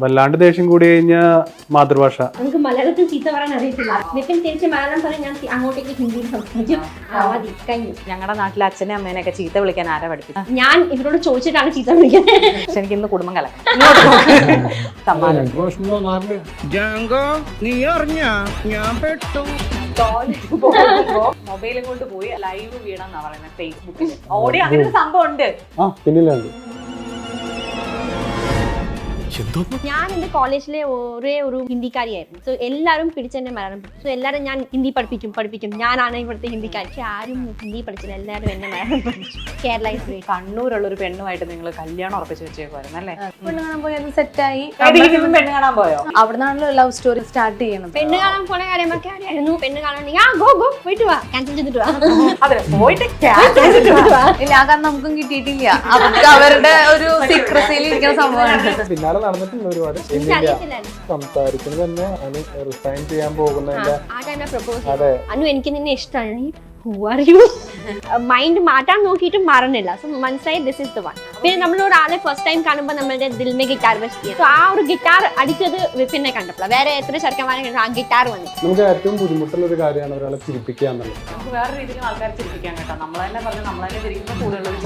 വല്ലാണ്ട് ദേഷ്യം കൂടി കഴിഞ്ഞാൽ മാതൃഭാഷ. നമുക്ക് മലയാളത്തിൽ ചീത്ത പറയാൻ അറിയത്തില്ല. നിപ്പിൻ തിരിച്ച് മലയാളം പറയും ഞാൻ അങ്ങോട്ടേക്ക് ഹിന്ദിയിൽ സംസാരിക്കും മതി. കഴിഞ്ഞു. ഞങ്ങളുടെ നാട്ടിലെ അച്ഛനെ അമ്മേനെയൊക്കെ ചീത്ത വിളിക്കാൻ ആരാ പഠിപ്പിച്ചു? ഞാൻ ഇവരോട് ചോദിച്ചിട്ടാണ് ചീത്ത വിളിക്കുന്നത്. പക്ഷെ എനിക്ക് ഇന്ന് കുടുംബം കല. ഇങ്ങോട്ട് നോക്ക്. നീ അറിഞ്ഞ? ഞാൻ പെട്ടു. ടോയ്ലറ്റ് പോകുമ്പോ മൊബൈലും കൊണ്ട് പോയി ലൈവ് വീണെന്നാ പറയുന്നത് ഫേസ്ബുക്കിൽ ഓഡിയോ അങ്ങനെ സംഭവം ഉണ്ട്. ആ പിന്നിലുണ്ട്. ഞാൻ എന്റെ കോളേജിലെ ഒരേ ഒരു ഹിന്ദിക്കാരിയായിരുന്നു. സോ എല്ലാവരും പിടിച്ചെന്നെ മലയാളം സോ എല്ലാവരും ഞാൻ ഹിന്ദി പഠിപ്പിക്കും പഠിപ്പിക്കും. ഞാനാണ് ഇവിടുത്തെ ഹിന്ദിക്കാരി. പക്ഷെ ആരും ഹിന്ദി പഠിച്ചില്ല. എല്ലാവരും എന്നെ മലയാളം പഠിച്ചു കേരള കണ്ണൂരുള്ള ഒരു പെണ്ണുമായിട്ട് നിങ്ങൾ കല്യാണം ഉറപ്പിച്ച് വെച്ചേക്കുമായിരുന്നു അല്ലേ? പെണ്ണ് കാണാൻ പോയി അത് സെറ്റായി? പെണ്ണ് കാണാൻ പോയോ? അവിടുന്നാണല്ലോ ലവ് സ്റ്റോറി സ്റ്റാർട്ട് ചെയ്യുന്നത്. പെണ്ണ് കാണാൻ പോണ കാര്യമൊക്കെ ആയിരുന്നു പെണ്ണ് കാണാൻ ആ ഗോ ഗോ പോയിട്ട് വാ. ക്യാൻസൽ ചെയ്തിട്ട് വാ. അതെ പോയിട്ട് ഇല്ല ആ കാരണം നമുക്കും കിട്ടിയിട്ടില്ല. അവർക്ക് അവരുടെ ഒരു സീക്രസിയിൽ ഇരിക്കുന്ന സംഭവമാണ്. പിന്നാലെ നടന്നിട്ടുണ്ട് ഒരുപാട്. സംസാരിക്കുന്നത് തന്നെ അതിന് റിസൈൻ ചെയ്യാൻ പോകുന്നതിന്റെ അതെ. അനു എനിക്ക് നിന്നെ ഇഷ്ടമാണ് ഹൂ ആർ യു മൈൻഡ് മാറ്റാൻ നോക്കിയിട്ട് മാറണില്ല. സോ മനസ്സിലായി ദിസ് ഇസ് ദ വൺ പിന്നെ നമ്മൾ ഒരാളെ ഫസ്റ്റ് ടൈം കാണുമ്പോൾ നമ്മളുടെ ദിൽമേ ഗിറ്റാർ വെച്ച് സോ ആ ഒരു ഗിറ്റാർ അടിച്ചത് വിപിനെ കണ്ടപ്പോൾ വേറെ എത്ര ചെറുക്കന്മാരെ കണ്ടു? ആ ഗിറ്റാർ വന്നു. നമുക്ക് ഏറ്റവും ബുദ്ധിമുട്ടുള്ള ഒരു കാര്യമാണ് ഒരാളെ ചിരിപ്പിക്കുക എന്നുള്ളത്. നമുക്ക് വേറെ രീതിയിൽ ആൾക്കാർ ചിരിപ്പിക്കാൻ കേട്ടോ. നമ്മൾ തന്നെ പറഞ്ഞു നമ്മൾ തന്നെ ചിരിക്കുമ്പോൾ കൂടുതലുള്ള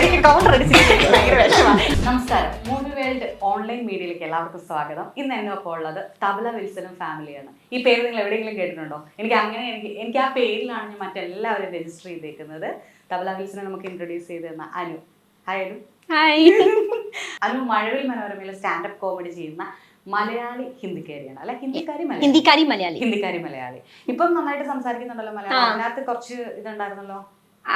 എനിക്ക് കൗണ്ടർ അടിച്ചിരിക്കുന്നത് ഭയങ്കര വിഷമമാണ് നമസ്കാരം. മൂവി വേൾഡ് ഓൺലൈൻ മീഡിയയിലേക്ക് എല്ലാവർക്കും സ്വാഗതം. ഇന്ന് എന്നെ ഒപ്പം ഉള്ളത് തബല വിൽസനും ഫാമിലിയാണ് ഈ പേര് നിങ്ങൾ എവിടെയെങ്കിലും കേട്ടിട്ടുണ്ടോ? എനിക്ക് അങ്ങനെ എനിക്ക് എനിക്ക് ആ പേരിലാണ് ഞാൻ മറ്റെല്ലാവരും രജിസ്റ്റർ ചെയ്തേക്കുന്നത്. തബല ഹിൽസിനെ നമുക്ക് ഇൻട്രൊഡ്യൂസ് ചെയ്ത് തന്ന അനു. ഹായ് അനു. ഹായ് അനു മഴവിൽ മനോരമയിൽ സ്റ്റാൻഡപ്പ് കോമഡി ചെയ്യുന്ന മലയാളി ഹിന്ദിക്കാരിയാണ്. അല്ലെ? ഹിന്ദിക്കാരി മലയാളി. ഹിന്ദിക്കാരി മലയാളി. ഹിന്ദിക്കാരി മലയാളി. ഇപ്പം നന്നായിട്ട് സംസാരിക്കുന്നുണ്ടല്ലോ മലയാളം. അതിനകത്ത് കുറച്ച് ഇതുണ്ടായിരുന്നല്ലോ?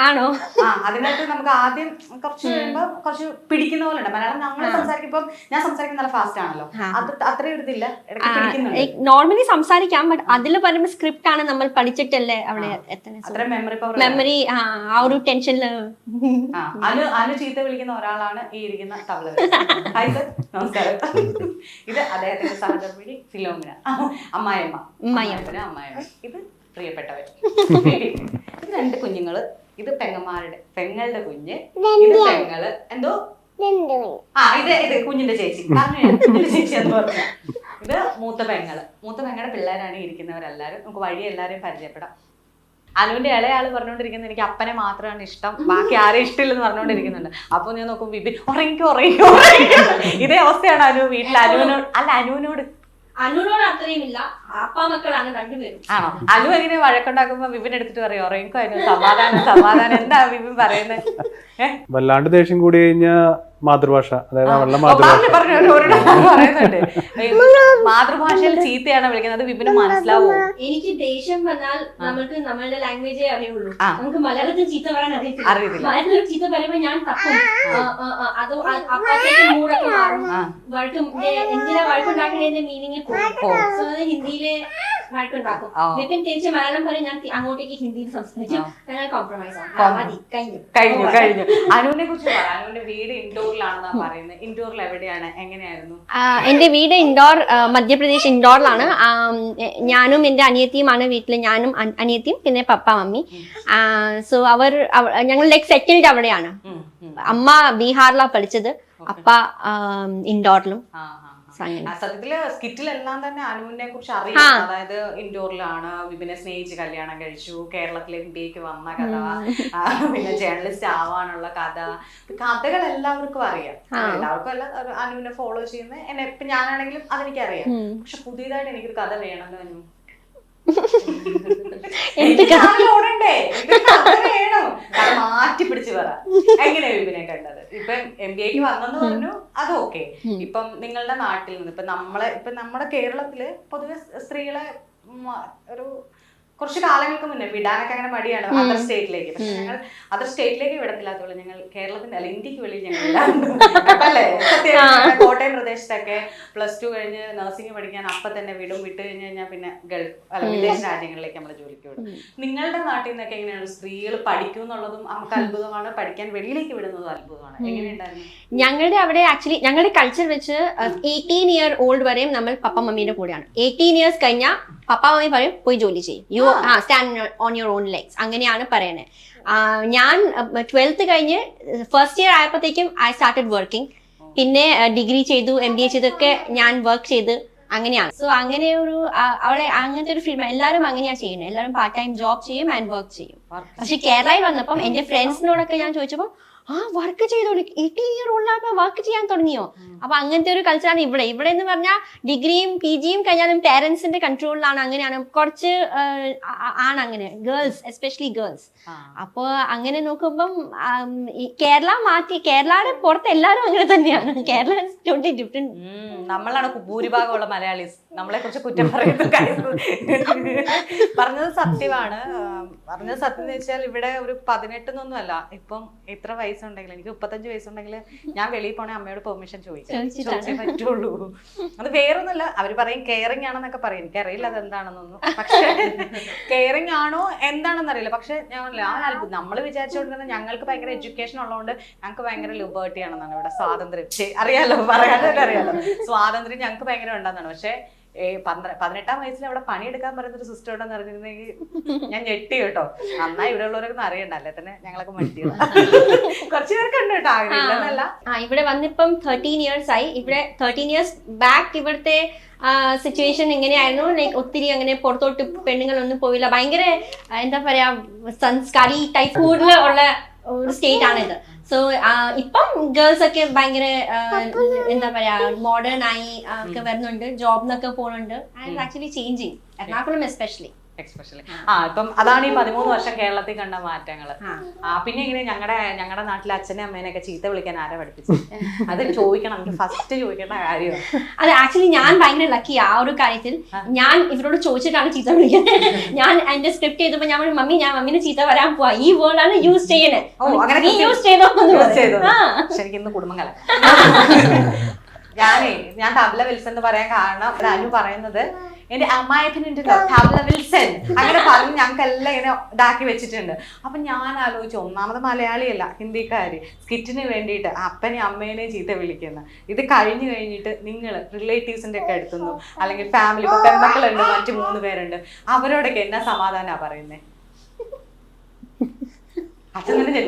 ആണോ? ആ അതിനകത്ത് നമുക്ക് ആദ്യം കുറച്ച് കഴിയുമ്പോ കുറച്ച് പിടിക്കുന്ന പോലെ ഉണ്ട്. മലയാളം നമ്മൾ സംസാരിക്കുമ്പോൾ ഞാൻ സംസാരിക്കുന്ന നല്ല ഫാസ്റ്റ് ആണല്ലോ. അത് ഒരു ഇതില്ല. നോർമലി സംസാരിക്കാം ബട്ട് അതിൽ പറയുമ്പോൾ സ്ക്രിപ്റ്റ് ആണ് നമ്മൾ പഠിച്ചിട്ടല്ലേ അവിടെ മെമ്മറി പവർ മെമ്മറി ആ ഒരു ടെൻഷൻ അനു അനു ചീത്ത വിളിക്കുന്ന ഒരാളാണ് ഈ ഇരിക്കുന്ന തവള ഹായ് സർ നമസ്കാരം. ഇത് അദ്ദേഹത്തിന്റെ സഹധർമ്മിണി ഫിലോമിന. അമ്മായിയമ്മ. അമ്മായിയമ്മ. അമ്മായിയമ്മ. ഇത് പ്രിയപ്പെട്ടവർ രണ്ട് കുഞ്ഞുങ്ങൾ. ഇത് പെങ്ങന്മാരുടെ പെങ്ങളുടെ കുഞ്ഞ് ഇത് പെങ്ങൾ. എന്തോ? ആ ഇത് ഇത് കുഞ്ഞിന്റെ ചേച്ചി. കുഞ്ഞിന്റെ ചേച്ചി എന്ന് പറഞ്ഞു. ഇത് മൂത്ത പെങ്ങൾ. മൂത്ത പെങ്ങളുടെ പിള്ളേരാണ് ഇരിക്കുന്നവരെല്ലാരും. നമുക്ക് വഴി എല്ലാരെയും പരിചയപ്പെടാം. അനുവിന്റെ ഇളയാൾ പറഞ്ഞുകൊണ്ടിരിക്കുന്നത് എനിക്ക് അപ്പനെ മാത്രമാണ് ഇഷ്ടം. ബാക്കി ആരെയും ഇഷ്ടമില്ലെന്ന് പറഞ്ഞുകൊണ്ടിരിക്കുന്നുണ്ട്. അപ്പൊ ഞാൻ നോക്കും വിപിൻ ഉറങ്ങിക്കോ ഉറങ്ങിക്കോ ഇതേ അവസ്ഥയാണ് അനു വീട്ടിൽ അനുവിനോട് അല്ല അനുവിനോട് അനുനോട് അത്രയും ഇല്ല. അപ്പ മക്കളാണ് രണ്ടുപേരും. ആണോ? അനു അങ്ങനെ വഴക്കുണ്ടാക്കുമ്പോ വിപിൻ എടുത്തിട്ട് പറയോ സമാധാനം സമാധാനം. എന്താ വിപിൻ പറയുന്നത് വല്ലാണ്ട് ദേഷ്യം കൂടി കഴിഞ്ഞാൽ മാതൃഭാഷ അതായത് മാതൃഭാഷയിൽ ചീത്തയാണ് വിളിക്കുന്നത് അത് വിപിന് മനസ്സിലാവും? എനിക്ക് ദേഷ്യം വന്നാൽ നമ്മൾക്ക് നമ്മളുടെ ലാംഗ്വേജേ അറിയുള്ളൂ. നമുക്ക് മലയാളത്തിൽ ചീത്ത പറയാൻ അറിയത്തില്ല. മലയാളത്തിൽ ചീത്ത പറയുമ്പോൾ ഞാൻ തപ്പും. അത് അ- അപ്പത്തേക്ക് മൂടൊക്കെ മാറും. വഴക്കും എന്തിനാ വഴക്കുണ്ടാക്കണേന്റെ മീനിങ് ഹിന്ദിയിലെ വഴക്കുണ്ടാക്കും. നിപ്പിൻ തിരിച്ച് മലയാളം പറയും ഞാൻ അങ്ങോട്ടേക്ക് ഹിന്ദിയിൽ സംസാരിച്ചു ഞങ്ങൾ കോംപ്രമൈസ് ആവും. കഴിഞ്ഞു. കഴിഞ്ഞു കഴിഞ്ഞു. അനുവിനെ കുറിച്ച് അനുവിന്റെ വീട് ഇൻഡോറിലാണെന്നാ പറയുന്നത്. ഇൻഡോറിൽ എവിടെയാണ്? എങ്ങനെയായിരുന്നു? എന്റെ വീട് ഇൻഡോർ മധ്യപ്രദേശ് ഇൻഡോറിലാണ്. ഞാനും എന്റെ അനിയത്തിയുമാണ് വീട്ടിൽ ഞാനും അനിയത്തിയും പിന്നെ പപ്പ മമ്മി. സോ അവർ അവ- ഞങ്ങൾ ലൈക്ക് സെറ്റിൽഡ് അവിടെയാണ്. അമ്മ ബീഹാറിലാണ് പഠിച്ചത്. അപ്പ ഇൻഡോറിലും. സത്യത്തിൽ സ്കിറ്റിലെല്ലാം തന്നെ അനുവിനെ കുറിച്ച്. അറിയാം. അതായത് ഇൻഡോറിലാണ് വിപിനെ സ്നേഹിച്ച് കല്യാണം കഴിച്ചു കേരളത്തിലെ ഇന്ത്യയ്ക്ക് വന്ന കഥ പിന്നെ ജേർണലിസ്റ്റ് ആവാനുള്ള കഥ കഥകൾ എല്ലാവർക്കും അറിയാം എല്ലാവർക്കും അല്ല അനുവിനെ ഫോളോ ചെയ്യുന്ന എന്നെ ഇപ്പൊ ഞാനാണെങ്കിലും അതെനിക്കറിയാം. പക്ഷെ പുതിയതായിട്ട് എനിക്കൊരു കഥ വേണമെന്ന് അനു മാറ്റി പിടിച്ച് പറ. എങ്ങനെ വിപിനെ കണ്ടത്? ഇപ്പം എം ബി എക്ക് വന്നെന്ന് പറഞ്ഞു അത് ഓക്കെ. ഇപ്പം നിങ്ങളുടെ നാട്ടിൽ നിന്ന് ഇപ്പൊ നമ്മളെ ഇപ്പൊ നമ്മുടെ കേരളത്തിൽ പൊതുവെ സ്ത്രീകളെ ഒരു കുറച്ച് കാലങ്ങൾക്ക് മുന്നേ വിടാനൊക്കെ അങ്ങനെ മടിയാണ് അതർ സ്റ്റേറ്റിലേക്ക് പക്ഷെ ഞങ്ങൾ അതർ സ്റ്റേറ്റിലേക്ക് വിടത്തില്ലാത്തതുകൊണ്ട് ഞങ്ങൾ കേരളത്തിന്റെ അല്ല ഇന്ത്യയ്ക്ക് വെളിയിൽ ഞങ്ങൾ. അല്ലേ കോട്ടയം പ്രദേശത്തൊക്കെ പ്ലസ് ടു കഴിഞ്ഞ് നഴ്സിംഗ് പഠിക്കാൻ അപ്പൊ തന്നെ വിടും. വിട്ട് കഴിഞ്ഞ് കഴിഞ്ഞാൽ പിന്നെ ഗൾഫ് അല്ല വിദേശ രാജ്യങ്ങളിലേക്ക് നമ്മൾ ജോലിക്ക് വിടും. നിങ്ങളുടെ നാട്ടിൽ നിന്നൊക്കെ എങ്ങനെയാണ് സ്ത്രീകൾ പഠിക്കും എന്നുള്ളതും നമുക്ക് അത്ഭുതമാണ്. പഠിക്കാൻ വെളിയിലേക്ക് വിടുന്നതും അത്ഭുതമാണ്. എങ്ങനെയുണ്ടായിരുന്നു? ഞങ്ങളുടെ അവിടെ ആക്ച്വലി ഞങ്ങളുടെ കൾച്ചർ വെച്ച് എയ്റ്റീൻ ഇയർ ഓൾഡ് വരെയും നമ്മൾ പപ്പ മമ്മീന്റെ കൂടെയാണ്. എയ്റ്റീൻ ഇയേഴ്സ് കഴിഞ്ഞാൽ പപ്പ മമ്മി പറയും പോയി ജോലി ചെയ്യും. യു ആ. Stand on your own legs അങ്ങനെയാണ് പറയുന്നത് ഞാൻ ട്വൽത്ത് കഴിഞ്ഞ് ഫസ്റ്റ് ഇയർ ആയപ്പോഴത്തേക്കും ഐ സ്റ്റാർട്ടഡ് വർക്കിംഗ് പിന്നെ ഡിഗ്രി ചെയ്തു എം ബി എ ചെയ്തൊക്കെ ഞാൻ വർക്ക് ചെയ്ത്. അങ്ങനെയാണ്. സോ അങ്ങനെ ഒരു അവളെ അവിടെ അങ്ങനത്തെ ഒരു ഫീൽഡ് എല്ലാവരും അങ്ങനെയാണ് ചെയ്യുന്നത്. എല്ലാവരും പാർട്ട് ടൈം ജോബ് ചെയ്യും ആൻഡ് വർക്ക് ചെയ്യും. പക്ഷെ കേരളയിൽ വന്നപ്പം എന്റെ ഫ്രണ്ട്സിനോടൊക്കെ ഞാൻ ചോദിച്ചപ്പോൾ ആ വർക്ക് ചെയ്തോ എയ്റ്റീൻ ഇയർ ഉള്ളപ്പോ വർക്ക് ചെയ്യാൻ തുടങ്ങിയോ? അപ്പൊ അങ്ങനത്തെ ഒരു കൾച്ചറാണ് ഇവിടെ. ഇവിടെ എന്ന് പറഞ്ഞാൽ ഡിഗ്രിയും പി ജിയും കഴിഞ്ഞാലും പേരൻസിന്റെ കൺട്രോളിലാണ് അങ്ങനെയാണ്. കുറച്ച് ആണ് അങ്ങനെ. ഗേൾസ് എസ്പെഷ്യലി ഗേൾസ് അപ്പോൾ അങ്ങനെ നോക്കുമ്പം കേരള മാറ്റി കേരളയുടെ പുറത്ത് എല്ലാവരും അങ്ങനെ തന്നെയാണ്. കേരള ഡിഫറെന്റ് നമ്മളാണ് ഭൂരിഭാഗമുള്ള മലയാളീസ്. നമ്മളെ കുറിച്ച് കുറ്റം പറയുന്നു പറഞ്ഞത് സത്യമാണ്. പറഞ്ഞത് സത്യം എന്ന് വെച്ചാൽ ഇവിടെ ഒരു പതിനെട്ടെന്നൊന്നും അല്ല ഇപ്പം എത്ര വയസ്സുണ്ടെങ്കിൽ എനിക്ക് മുപ്പത്തഞ്ച് വയസ്സുണ്ടെങ്കിൽ ഞാൻ വെളിയിൽ പോണേ അമ്മയോട് പെർമിഷൻ ചോദിക്കാം. ചോദിച്ചേ പറ്റുള്ളൂ. അത് വേറൊന്നുമല്ല. അവർ പറയും കെയറിങ് ആണെന്നൊക്കെ പറയും. എനിക്കറിയില്ല അത് എന്താണെന്നൊന്നും. പക്ഷെ കെയറിങ് ആണോ എന്താണെന്ന് അറിയില്ല പക്ഷെ ഞാൻ നമ്മൾ വിചാരിച്ചുകൊണ്ടിരുന്നത് ഞങ്ങൾക്ക് ഭയങ്കര എഡ്യൂക്കേഷൻ ഉള്ളതുകൊണ്ട് ഞങ്ങൾക്ക് ഭയങ്കര ലിബേർട്ടി ആണെന്നാണ് ഇവിടെ സ്വാതന്ത്ര്യം. അറിയാലോ പറയാതെ അറിയാലോ. സ്വാതന്ത്ര്യം ഞങ്ങൾക്ക് ഭയങ്കര ഉണ്ടെന്നാണ്. പക്ഷെ ഏ, പന്ത്ര- പതിനെട്ടാം വയസ്സിൽ അവിടെ പണിയെടുക്കാൻ പറയുന്ന ഒരു സിസ്റ്റർ ഉണ്ടെന്ന് അറിഞ്ഞിരുന്നെങ്കിൽ ഞാൻ ഞെട്ടി കേട്ടോ. നന്നായി ഇവിടെ ഉള്ളവരൊന്നും അറിയണ്ട അല്ലെ? തന്നെ ഞങ്ങളൊക്കെ കുറച്ചു പേർക്ക് ഉണ്ട് കേട്ടോ ആഗ്രഹമില്ല ഇവിടെ വന്നിപ്പം തേർട്ടീൻ ഇയേഴ്സ് ആയി. ഇവിടെ തേർട്ടീൻ ഇയേഴ്സ് ബാക്ക് ഇവിടുത്തെ സിറ്റുവേഷൻ എങ്ങനെയായിരുന്നു? ലൈക്ക് ഒത്തിരി അങ്ങനെ പുറത്തോട്ട് പെണ്ണുങ്ങളൊന്നും പോയില്ല. ഭയങ്കര എന്താ പറയാ സംസ്കാരി ടൈപ്പ് കൂടുതൽ ഉള്ള ഒരു സ്റ്റേറ്റ് ആണിത്. സോ ഇപ്പം ഗേൾസ് ഒക്കെ ഭയങ്കര എന്താ പറയാ മോഡേൺ ആയി ഒക്കെ വരുന്നുണ്ട്. ജോബിനൊക്കെ പോകുന്നുണ്ട് and actually changing Ernakulam especially especially ആ. ഇപ്പം അതാണ് ഈ പതിമൂന്ന് വർഷം കേരളത്തിൽ കണ്ട മാറ്റങ്ങൾ ആ. പിന്നെ ഇങ്ങനെ ഞങ്ങളുടെ ഞങ്ങളുടെ നാട്ടിലെ അച്ഛനെ അമ്മേനെ ഒക്കെ ചീത്ത വിളിക്കാൻ ആരെ പഠിപ്പിച്ചു? അത് ചോദിക്കണം. ഫസ്റ്റ് ചോദിക്കേണ്ട കാര്യമാണ് അത് ആക്ച്വലി ഞാൻ ഭയങ്കര ലക്കി ആ ഒരു കാര്യത്തിൽ ഞാൻ ഇവരോട് ചോദിച്ചിട്ടാണ് ചീത്ത വിളിക്കുന്നത്. ഞാൻ എന്റെ സ്ക്രിപ്റ്റ് ചെയ്തപ്പോ ഞാൻ മമ്മി ഞാൻ മമ്മീനെ ചീത്ത വരാൻ പോവാ. ഈ വേർഡ് ആണ് യൂസ് ചെയ്യണേ യൂസ് ചെയ്തോ ശരിക്കും Use പറയും. ചെയ്തോ? ആ. പക്ഷെ എനിക്ക് ഇന്ന് കുടുംബം കല ഞാനേ ഞാൻ തബല വിൽസൺ എന്ന് പറയാൻ കാരണം അനു പറയുന്നത് എന്റെ അമ്മായപ്പനുണ്ടല്ലോ തബല വിൽസൺ അങ്ങനെ പറഞ്ഞ് ഞങ്ങൾക്ക് എല്ലാം ഇങ്ങനെ ഇതാക്കി വെച്ചിട്ടുണ്ട്. അപ്പൊ ഞാൻ ആലോചിച്ചു ഒന്നാമത് മലയാളിയല്ല ഹിന്ദിക്കാര്. സ്കിറ്റിന് വേണ്ടിയിട്ട് അപ്പനെയും അമ്മേനെയും ചീത്ത വിളിക്കുന്ന. ഇത് കഴിഞ്ഞു കഴിഞ്ഞിട്ട് നിങ്ങൾ റിലേറ്റീവ്സിന്റെ ഒക്കെ അടുത്തുനിന്നു. അല്ലെങ്കിൽ ഫാമിലി പെൺമക്കളുണ്ട് മറ്റു മൂന്ന് പേരുണ്ട്. അവരോടൊക്കെ എന്നാ സമാധാനാ പറയുന്നേ? അച്ഛൻ തന്നെ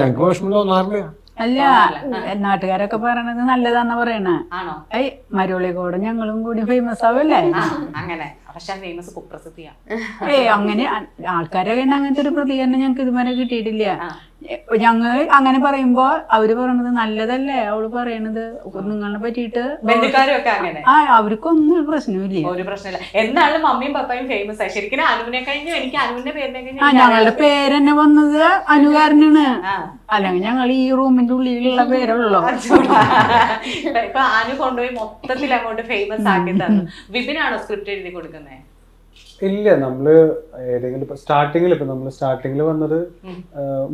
ഞങ്ങൾക്ക് അല്ല നാട്ടുകാരൊക്കെ പറയണത് നല്ലതാന്ന പറയണ. ഐ മരുളിക്കോട് ഞങ്ങളും കൂടി ഫേമസ് ആവല്ലേ? അങ്ങനെ. പക്ഷെ ഫേമസ് കുപ്രസിദ്ധിയാണ് ഏയ് അങ്ങനെ ആൾക്കാരെ അങ്ങനത്തെ ഒരു പ്രതികരണം ഞങ്ങൾക്ക് ഇതുവരെ കിട്ടിയിട്ടില്ല. ഞങ്ങൾ അങ്ങനെ പറയുമ്പോ അവർ പറയണത് നല്ലതല്ലേ? അവൾ പറയണത് നിങ്ങളെ പറ്റിട്ട് അങ്ങനെ. ആ അവർക്കൊന്നും ഒരു പ്രശ്നമില്ല ഒരു പ്രശ്നമില്ല. എന്നാലും മമ്മിയും പപ്പയും ഫേമസ് ആയി ശരിക്കും അനുവിനെ കഴിഞ്ഞു. എനിക്ക് അനുവിന്റെ പേരിനെ കഴിഞ്ഞു. ഞങ്ങളുടെ പേരെന്നെ വന്നത് അനുകാരനാണ്. അല്ലെങ്കിൽ ഞങ്ങൾ ഈ റൂമിന്റെ ഉള്ളിലുള്ള പേരുള്ളൂ ഇപ്പൊ ഇപ്പൊ അനു കൊണ്ടുപോയി മൊത്തത്തിൽ അങ്ങോട്ട് ഫേമസ് ആക്കി തന്നു. വിപിനാണോ സ്ക്രിപ്റ്റ് എഴുതി കൊടുക്കുന്നത് ഇല്ല നമ്മൾ ഏതെങ്കിലും ഇപ്പൊ സ്റ്റാർട്ടിങ്ങിൽ ഇപ്പൊ നമ്മൾ സ്റ്റാർട്ടിങ്ങിൽ വന്നത്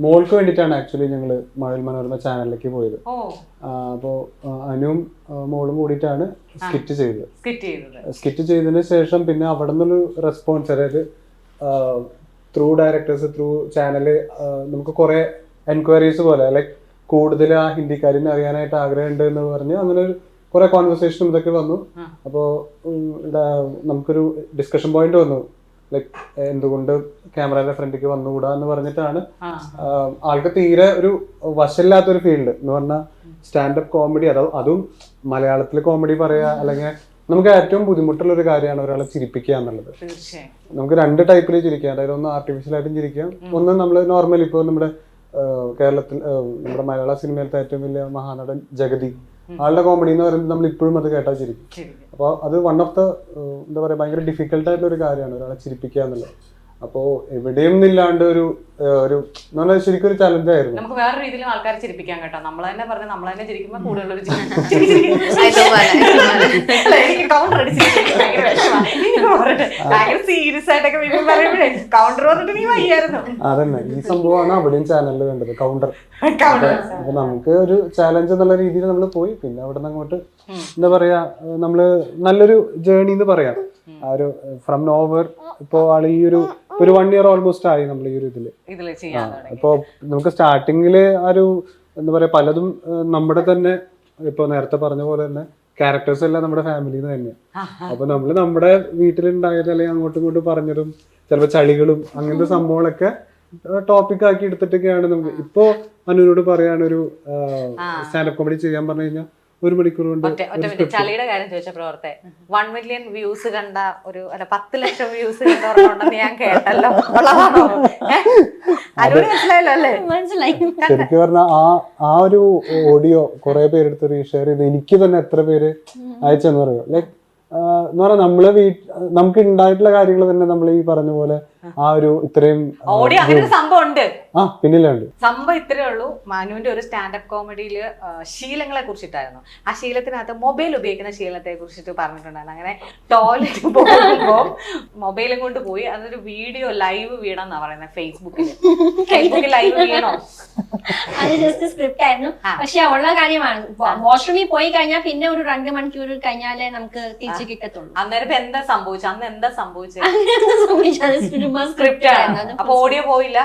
മോൾക്ക് വേണ്ടിയിട്ടാണ് ആക്ച്വലി ഞങ്ങൾ മഴൽ മനോരമ ചാനലിലേക്ക് പോയത്. അപ്പോ അനുവും മോളും കൂടിയിട്ടാണ് സ്കിറ്റ് ചെയ്തത്. സ്കിറ്റ് ചെയ്തത്. സ്കിറ്റ് ചെയ്തതിന് ശേഷം പിന്നെ അവിടെ നിന്നൊരു റെസ്പോൺസ് അതായത് ത്രൂ ഡയറക്ടേഴ്സ് ത്രൂ ചാനൽ നമുക്ക് കുറെ എൻക്വയറീസ് പോലെ ലൈക് കൂടുതൽ ആ ഹിന്ദിക്കാരിനെ അറിയാനായിട്ട് ആഗ്രഹമുണ്ട് എന്ന് പറഞ്ഞ് അങ്ങനെ ഒരു കുറെ കോൺവെർസേഷനും ഇതൊക്കെ വന്നു. അപ്പോ എന്താ നമുക്കൊരു ഡിസ്കഷൻ പോയിന്റ് വന്നു. ലൈക് എന്തുകൊണ്ട് ക്യാമറയുടെ ഫ്രണ്ടിലേക്ക് വന്നുകൂടാ എന്ന് പറഞ്ഞിട്ടാണ്. ആൾക്ക് തീരെ ഒരു വശമില്ലാത്തൊരു ഫീൽഡ് എന്ന് പറഞ്ഞാൽ സ്റ്റാൻഡപ്പ് കോമഡി അതോ അതും മലയാളത്തിൽ കോമഡി പറയാ അല്ലെങ്കിൽ നമുക്ക് ഏറ്റവും ബുദ്ധിമുട്ടുള്ള ഒരു കാര്യമാണ് ഒരാളെ ചിരിപ്പിക്കുക എന്നുള്ളത്. നമുക്ക് രണ്ട് ടൈപ്പിൽ ചിരിക്കാം. അതായത് ഒന്ന് ആർട്ടിഫിഷ്യൽ ആയിട്ടും ചിരിക്കാം ഒന്ന് നമ്മൾ നോർമലി ഇപ്പോൾ നമ്മുടെ കേരളത്തിൽ നമ്മുടെ മലയാള സിനിമയിലത്തെ ഏറ്റവും വലിയ മഹാനടൻ ജഗതി. ആളുടെ കോമഡി എന്ന് പറയുമ്പോൾ നമ്മൾ ഇപ്പോഴും അത് കേട്ടാൽ ചിരിക്കും. അപ്പോൾ അത് വൺ ഓഫ് ദ എന്താ പറയുക ഭയങ്കര ഡിഫിക്കൽട്ട് ആയിട്ടുള്ള ഒരു കാര്യമാണ്. ഒരാളെ ചിരിപ്പിക്കുക എന്നുള്ളത്. അപ്പോൾ എവിടെയും ഇല്ലാണ്ട് ഒരു ഒരു ശരിക്കും ഒരു ചലഞ്ച് ആയിരുന്നു. നമുക്ക് വേറെ രീതിയിൽ ആൾക്കാരെ ചിരിപ്പിക്കാൻ കേട്ടോ. നമ്മൾ തന്നെ പറഞ്ഞ നമ്മൾ തന്നെ ചിരിക്കുമ്പോൾ കൂടുതലുള്ളൊരു സീരിയസ് ആയിട്ടൊക്കെ പറയുമ്പോഴേ കൗണ്ടർ വന്നിട്ട് നീ വയ്യായിരുന്നു. അതന്നെ. ഈ സംഭവമാണ് അവിടെയും ചാനലിൽ വേണ്ടത് കൗണ്ടർ കൗണ്ടർ അപ്പൊ നമുക്ക് ഒരു ചാലഞ്ച് എന്നുള്ള രീതിയിൽ നമ്മൾ പോയി. പിന്നെ അവിടെ നിന്ന് അങ്ങോട്ട് എന്താ പറയാ നമ്മൾ നല്ലൊരു ജേണി എന്ന് പറയാം. ആ ഒരു ഫ്രം നോവർ ഇപ്പോ ആൾ ഈ ഒരു ഒരു വൺ ഇയർ ഓൾമോസ്റ്റ് ആയി നമ്മൾ ഈ ഒരു ഇതിൽ. ഇപ്പോ നമുക്ക് സ്റ്റാർട്ടിങ്ങിൽ ഒരു എന്താ പറയാ പലതും നമ്മുടെ തന്നെ ഇപ്പൊ നേരത്തെ പറഞ്ഞ പോലെ തന്നെ ക്യാരക്ടേഴ്സ് എല്ലാം നമ്മുടെ ഫാമിലിയിൽ നിന്ന് തന്നെയാണ് അപ്പൊ നമ്മൾ നമ്മുടെ വീട്ടിലുണ്ടായത് അല്ലെങ്കിൽ അങ്ങോട്ടും ഇങ്ങോട്ടും പറഞ്ഞതും ചിലപ്പോ ചളികളും അങ്ങനത്തെ സംഭവങ്ങളൊക്കെ ടോപ്പിക് ആക്കി എടുത്തിട്ടൊക്കെയാണ് നമുക്ക്. ഇപ്പോ അനുവിനോട് പറയാണ് ഒരു സ്റ്റാൻഡപ്പ് കോമഡി ചെയ്യാൻ പറഞ്ഞു കഴിഞ്ഞാൽ ഒരു മണിക്കൂർ കൊണ്ട്. ചളിയുടെ കാര്യം ചോദിച്ച പ്രവർത്തെ വൺ മില്യൺ വ്യൂസ് കണ്ട ഒരു അല്ല പത്ത് ലക്ഷം വ്യൂസ് കണ്ട ഒരെണ്ണമുണ്ടെന്ന് ഞാൻ കേട്ടല്ലോ. മനസ്സിലായല്ലോ അല്ലേ? മനസ്സിലായി. ശരിക്കും പറഞ്ഞ ആ ആ ഒരു ഓഡിയോ കുറെ പേരെടുത്ത് റീഷെയർ ചെയ്ത് എനിക്ക് തന്നെ എത്ര പേര് അയച്ചെന്ന് പറയോ ലൈക് എന്ന് പറഞ്ഞാൽ നമ്മൾ വീട്ട് നമുക്ക് ഉണ്ടായിട്ടുള്ള കാര്യങ്ങൾ തന്നെ നമ്മൾ ഈ പറഞ്ഞ പോലെ ആ ഒരു ഇത്രയും ഓടി അങ്ങനെ ഒരു സംഭവം ഉണ്ട് ആ പിന്നിലുണ്ട്. സംഭവം ഇത്രേ ഉള്ളൂ. മനുവിന്റെ ഒരു സ്റ്റാൻഡപ്പ് കോമഡിയിൽ ശീലങ്ങളെ കുറിച്ചിട്ടായിരുന്നു. ആ ശീലത്തിനകത്ത് മൊബൈൽ ഉപയോഗിക്കുന്ന ശീലത്തെ കുറിച്ചിട്ട് പറഞ്ഞിട്ടുണ്ടായിരുന്നു. അങ്ങനെ ടോയ്ലറ്റ് പോകുമ്പോൾ മൊബൈലും കൊണ്ട് പോയി. അതൊരു വീഡിയോ ലൈവ് വീണെന്നാ പറയുന്നത് ഫേസ്ബുക്കിൽ ഫേസ്ബുക്കിൽ ലൈവ് വീണോ? അത് ജസ്റ്റ് സ്ക്രിപ്റ്റ് ആയിരുന്നു. പക്ഷെ ഉള്ള കാര്യമാണ്. വാഷ്റൂമിൽ പോയി കഴിഞ്ഞാൽ പിന്നെ ഒരു രണ്ട് മണിക്കൂർ കഴിഞ്ഞാലേ നമുക്ക് തിരിച്ചു കിട്ടത്തുള്ളൂ. അന്നേരം എന്താ സംഭവിച്ചത്? അന്ന് എന്താ സംഭവിച്ചത്? സ്ക്രിപ്റ്റ് ആയിരുന്നു. അപ്പൊ ഓഡിയോ പോയില്ല.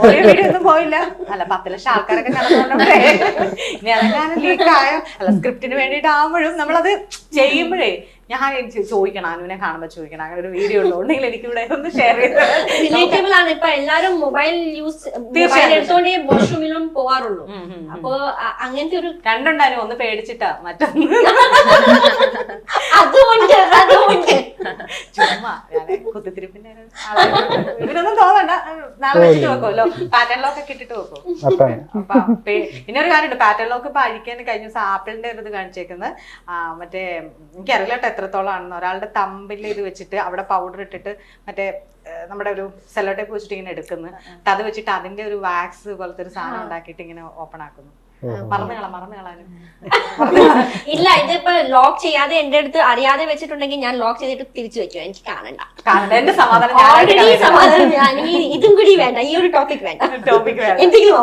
ഓഡിയോ വീഡിയോ ഒന്നും പോയില്ല. അല്ല പത്ത് ലക്ഷം ആൾക്കാരൊക്കെ നടന്നുകൊണ്ടേ ഇനി അതെങ്ങാനും ലീക്ക് ആയോ? അല്ല സ്ക്രിപ്റ്റിന് വേണ്ടിയിട്ടാവുമ്പോഴും നമ്മളത് ചെയ്യുമ്പോഴേ ഞാൻ ചോദിക്കണം അനുവിനെ കാണുമ്പോൾ ചോദിക്കണം. അങ്ങനെ ഒരു വീഡിയോ ഉണ്ടെങ്കിൽ എനിക്ക് ഇവിടെ ഒന്ന് ഷെയർ ചെയ്ത് റിലേറ്റബിൾ ആണ്. ഇപ്പൊ എല്ലാരും മൊബൈൽ യൂസ്. എടുത്തോണ്ടേ വാഷ്റൂമിലും പോവാറുള്ളൂ. അപ്പൊ അങ്ങനത്തെ ഒരു രണ്ടുണ്ടായിരുന്നു ഒന്ന് പേടിച്ചിട്ടാ മറ്റൊന്ന്. അതുകൊണ്ട് അതുകൊണ്ട്. ചുമ്മാ. ഞാൻ കുത്തിത്തിരിപ്പിന്റെ ഇതിനൊന്നും തോന്നണ്ട. നാളെ വെച്ചിട്ട് വെക്കുമല്ലോ പാറ്റേൺ ലോക്ക് ഒക്കെ ഇട്ടിട്ട് വെക്കും. പിന്നെ ഒരു കാര്യമുണ്ട്. പാറ്റേൺ ലോക്ക് ഇപ്പൊ അഴിക്കാൻ കഴിഞ്ഞ ദിവസം ആപ്പിളിന്റെ ഒരു ഇത് കാണിച്ചേക്കുന്നത്. മറ്റേ എനിക്ക് എനിക്കറിയില്ല കേട്ടോ എത്രത്തോളം ആണെന്ന് ഒരാളുടെ തമ്പിൽ ഇത് വെച്ചിട്ട് അവിടെ പൗഡർ ഇട്ടിട്ട് മറ്റേ നമ്മുടെ ഒരു സെല്ലോ ടേപ്പ് വെച്ചിട്ട് ഇങ്ങനെ എടുക്കുന്നു. അത് വെച്ചിട്ട് അതിന്റെ ഒരു വാക്സ് പോലത്തെ ഒരു സാധനം ഉണ്ടാക്കിയിട്ട് ഇങ്ങനെ ഓപ്പൺ ആക്കുന്നു. ഇല്ല ഇതിപ്പോ ലോക്ക് ചെയ്യാതെ എന്റെ അടുത്ത് അറിയാതെ വെച്ചിട്ടുണ്ടെങ്കിൽ ഞാൻ ലോക്ക് ചെയ്തിട്ട് തിരിച്ചു വെക്കും. എനിക്ക് കാണണ്ട. കാരണം എന്റെ സമാധാനം ഞാൻ ഓൾറെഡി. സമാധാനം ഞാൻ ഈ ഇതും കൂടി വേണ്ട ഈ ഒരു ടോപ്പിക് വേണ്ട. ടോപ്പിക് വേണ്ട. എന്തെങ്കിലും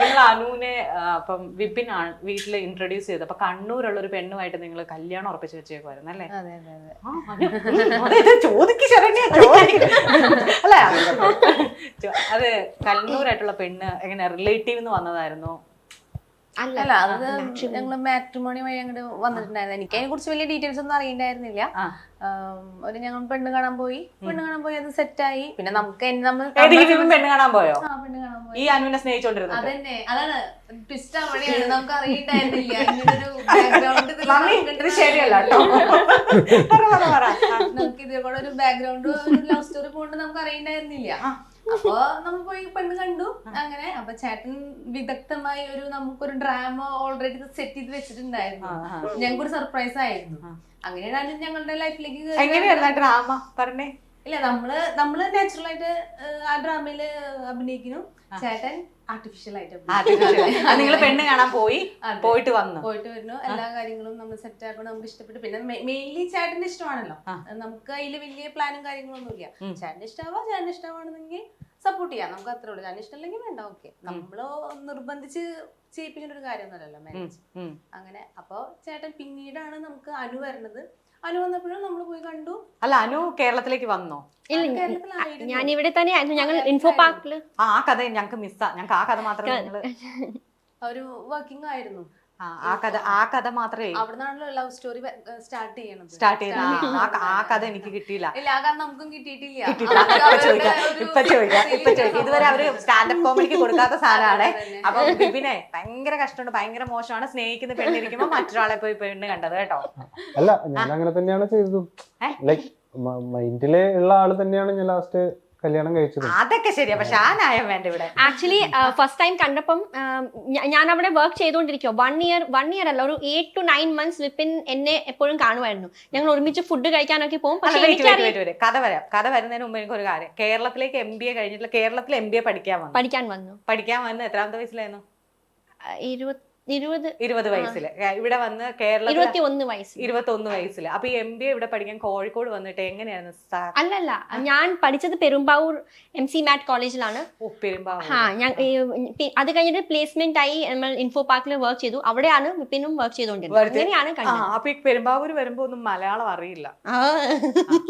നിങ്ങൾ അനുവിനെ ആ, അപ്പം വിപിൻ ആണ് വീട്ടിൽ ഇൻട്രൊഡ്യൂസ് ചെയ്ത് അപ്പൊ കണ്ണൂരുള്ള ഒരു പെണ്ണുമായിട്ട് നിങ്ങൾ കല്യാണം ഉറപ്പിച്ചു വെച്ചേക്കുമായിരുന്നു അല്ലേ? അതെ അതെ അതെ. ആ, അനു, ഉം, അതെ, ഇത് ചോദിക്ക് ശരണ്യ, ചോദിക്ക്. അല്ല? ചോ- അത് കണ്ണൂരായിട്ടുള്ള പെണ്ണ് എങ്ങനെ റിലേറ്റീവ് എന്ന് വന്നതായിരുന്നു. അല്ല അത് ഞങ്ങൾ മാട്രിമോണി വഴി അങ്ങോട്ട് വന്നിട്ടുണ്ടായിരുന്നു. എനിക്ക് അതിനെ കുറിച്ച് വലിയ ഡീറ്റെയിൽസ് ഒന്നും അറിയണ്ടായിരുന്നില്ല. ഒരു ഞങ്ങൾ പെണ്ണ് കാണാൻ പോയി. പെണ്ണ് കാണാൻ പോയി അത് സെറ്റായി പിന്നെ നമുക്ക് നമ്മൾ പെണ്ണ് കാണാൻ പോയോ? പെണ്ണ് കാണാൻ പോയി. ഈ അനുവിനെ സ്നേഹിച്ചോണ്ടിരുന്നത്. അതന്നെ അതാണ് ട്വിസ്റ്റ് അവിടെയാണ് നമുക്ക് അറിയണ്ടായിരുന്നില്ല. ഇങ്ങനൊരു ശരിയല്ല. നമുക്ക് ഇതേപോലെ ഒരു ബാക്ക്ഗ്രൗണ്ട് ലവ് സ്റ്റോറി പോണ്ട് നമുക്ക് അറിയണ്ടായിരുന്നില്ല. അപ്പൊ നമ്മൾ പോയി പെണ്ണ് കണ്ടു. അങ്ങനെ. അപ്പൊ ചേട്ടൻ വിദഗ്ധമായി ഒരു നമുക്കൊരു ഡ്രാമ ഓൾറെഡി സെറ്റ് ചെയ്ത് വെച്ചിട്ടുണ്ടായിരുന്നു. ഞങ്ങൾക്ക് ഒരു ഞങ്ങൾക്കൊരു സർപ്രൈസ് ആയിരുന്നു. അങ്ങനെയാണ് ഞങ്ങളുടെ ലൈഫിലേക്ക് എങ്ങനെയായിരുന്നു ഡ്രാമ പറഞ്ഞേ. ഇല്ല നമ്മൾ നമ്മൾ നാച്ചുറൽ ആയിട്ട് ആ ഡ്രാമയിൽ അഭിനയിക്കുന്നു. ചേട്ടൻ ആർട്ടിഫിഷ്യൽ ആയിട്ട്. നിങ്ങൾ പെണ്ണ് കാണാൻ പോയി പോയിട്ട് വന്നു. പോയിട്ട് വരുന്നു. എല്ലാ കാര്യങ്ങളും നമ്മൾ സെറ്റ് ആക്കണം നമുക്ക് ഇഷ്ടപ്പെട്ടു. പിന്നെ മെയിൻലി ചേട്ടന്റെ ഇഷ്ടമാണല്ലോ. നമുക്ക് അതിൽ വലിയ പ്ലാനും കാര്യങ്ങളൊന്നും ഇല്ല ചേട്ടന്റെ ചേട്ടന് ഇഷ്ടമാവാ ചേട്ടന്റെ ഇഷ്ടമാണെന്നെങ്കിൽ സപ്പോർട്ട് ചെയ്യാം. നമുക്ക് അത്രേ ഉള്ളൂ. ചേട്ടന് ഇഷ്ടമല്ലെങ്കിൽ വേണ്ട. ഓക്കെ നമ്മൾ നിർബന്ധിച്ച് ചെയ്യിപ്പിക്കേണ്ട ഒരു കാര്യമൊന്നുമല്ലല്ലോ മാരേജ് അങ്ങനെ. അപ്പൊ ചേട്ടൻ പിന്നീടാണ് നമുക്ക് അനു വരുന്നത് അനു വന്നപ്പോഴും നമ്മൾ പോയി കണ്ടു. അല്ല അനു കേരളത്തിലേക്ക് വന്നോ? ഇല്ല. ഞാൻ ഇവിടെ തന്നെയായിരുന്നു ഞങ്ങൾ ഇൻഫോ പാർക്കിൽ ആ കഥ ഞങ്ങൾക്ക് മിസ്സാ ഞങ്ങൾക്ക് ആ കഥ മാത്രമേ ഒരു വർക്കിംഗ് ആയിരുന്നു. ആ, ആ കഥ ആ കഥ മാത്രമേ അവിടുന്നാണല്ലോ ലവ് സ്റ്റോറി സ്റ്റാർട്ട് ചെയ്യണം സ്റ്റാർട്ട് ചെയ്ത ആ- കഥ എനിക്ക് കിട്ടിയില്ല. ഇല്ല ആ കഥ നമുക്കും കിട്ടിയിട്ടില്ല. ചോദിക്കാം. ഇപ്പൊ ചോദിക്കാം. ഇപ്പൊ ചോദിക്കാം. ഇതുവരെ അവർ സ്റ്റാൻഡപ്പ് കോമഡിക്ക് കൊടുക്കാത്ത സാധനമാണ്. അപ്പൊ ബിബിനെ ഭയങ്കര കഷ്ടമുണ്ട്. ഭയങ്കര മോശമാണ്. സ്നേഹിക്കുന്ന പെണ്ണിരിക്കുമ്പോ മറ്റൊരാളെ പോയി പെണ്ണ് കണ്ടത് കേട്ടോ. അല്ല ഞാൻ അങ്ങനെ തന്നെയാണ് ചെയ്തത്. ഏ? ലൈക്ക് മൈൻഡിലെ ഉള്ള ആൾ തന്നെയാണ് ഞാൻ ലാസ്റ്റ് കല്യാണം കഴിച്ചത്. അതൊക്കെ ശരിയാ. പക്ഷെ ആ ന്യായം വേണ്ട ഇവിടെ. ആക്ച്വലി ഫസ്റ്റ് ടൈം കണ്ടപ്പം ഞ- ഞാൻ അവിടെ വർക്ക് ചെയ്തുകൊണ്ടിരിക്കുക വൺ ഇയർ വൺ ഇയർ അല്ല ഒരു eight to nine months Vipin എന്നെ എപ്പോഴും കാണുമായിരുന്നു. ഞങ്ങൾ ഒരുമിച്ച് ഫുഡ് കഴിക്കാനൊക്കെ പോകും. അല്ല, പക്ഷെ wait, wait, എനിക്കറിയാം wait, wait. കഥ വരാം കഥ വരുന്നതിന് മുമ്പ് എനിക്ക് ഒരു കാര്യം. കേരളത്തിലേക്ക് എം ബി എ കഴിഞ്ഞിട്ടില്ല കേരളത്തിൽ എം ബി എ പഠിക്കാൻ വന്നു? പഠിക്കാൻ വന്നു. പഠിക്കാൻ വന്ന് എത്രാമത്തെ വയസ്സിലായിരുന്നു? ആ, ഇരുപത് ഇരുപത് ഇരുപത് വയസ്സിൽ. ഇവിടെ വന്ന് കേരള ഇരുപത്തിയൊന്ന് വയസ്സിൽ വയസ്സ് ഇരുപത്തൊന്ന് വയസ്സിൽ. അപ്പൊ എം ബി എ ഇവിടെ പഠിക്കാൻ കോഴിക്കോട് വന്നിട്ട് എങ്ങനെയായിരുന്നു അല്ലല്ല ഞാൻ പഠിച്ചത് പെരുമ്പാവൂർ എം സി മാറ്റ് കോളേജിലാണ് ഓ, പെരുമ്പാവൂർ. ആ. ഞാൻ അത് കഴിഞ്ഞിട്ട് പ്ലേസ്മെന്റ് ആയി നമ്മൾ ഇൻഫോ പാർക്കിൽ വർക്ക് ചെയ്തു. അവിടെയാണ് വിപിനും വർക്ക് ചെയ്തുകൊണ്ടിരുന്നത് അങ്ങനെയാണ് അപ്പൊ ഈ പെരുമ്പാവൂർ വരുമ്പോ ഒന്നും മലയാളം അറിയില്ല.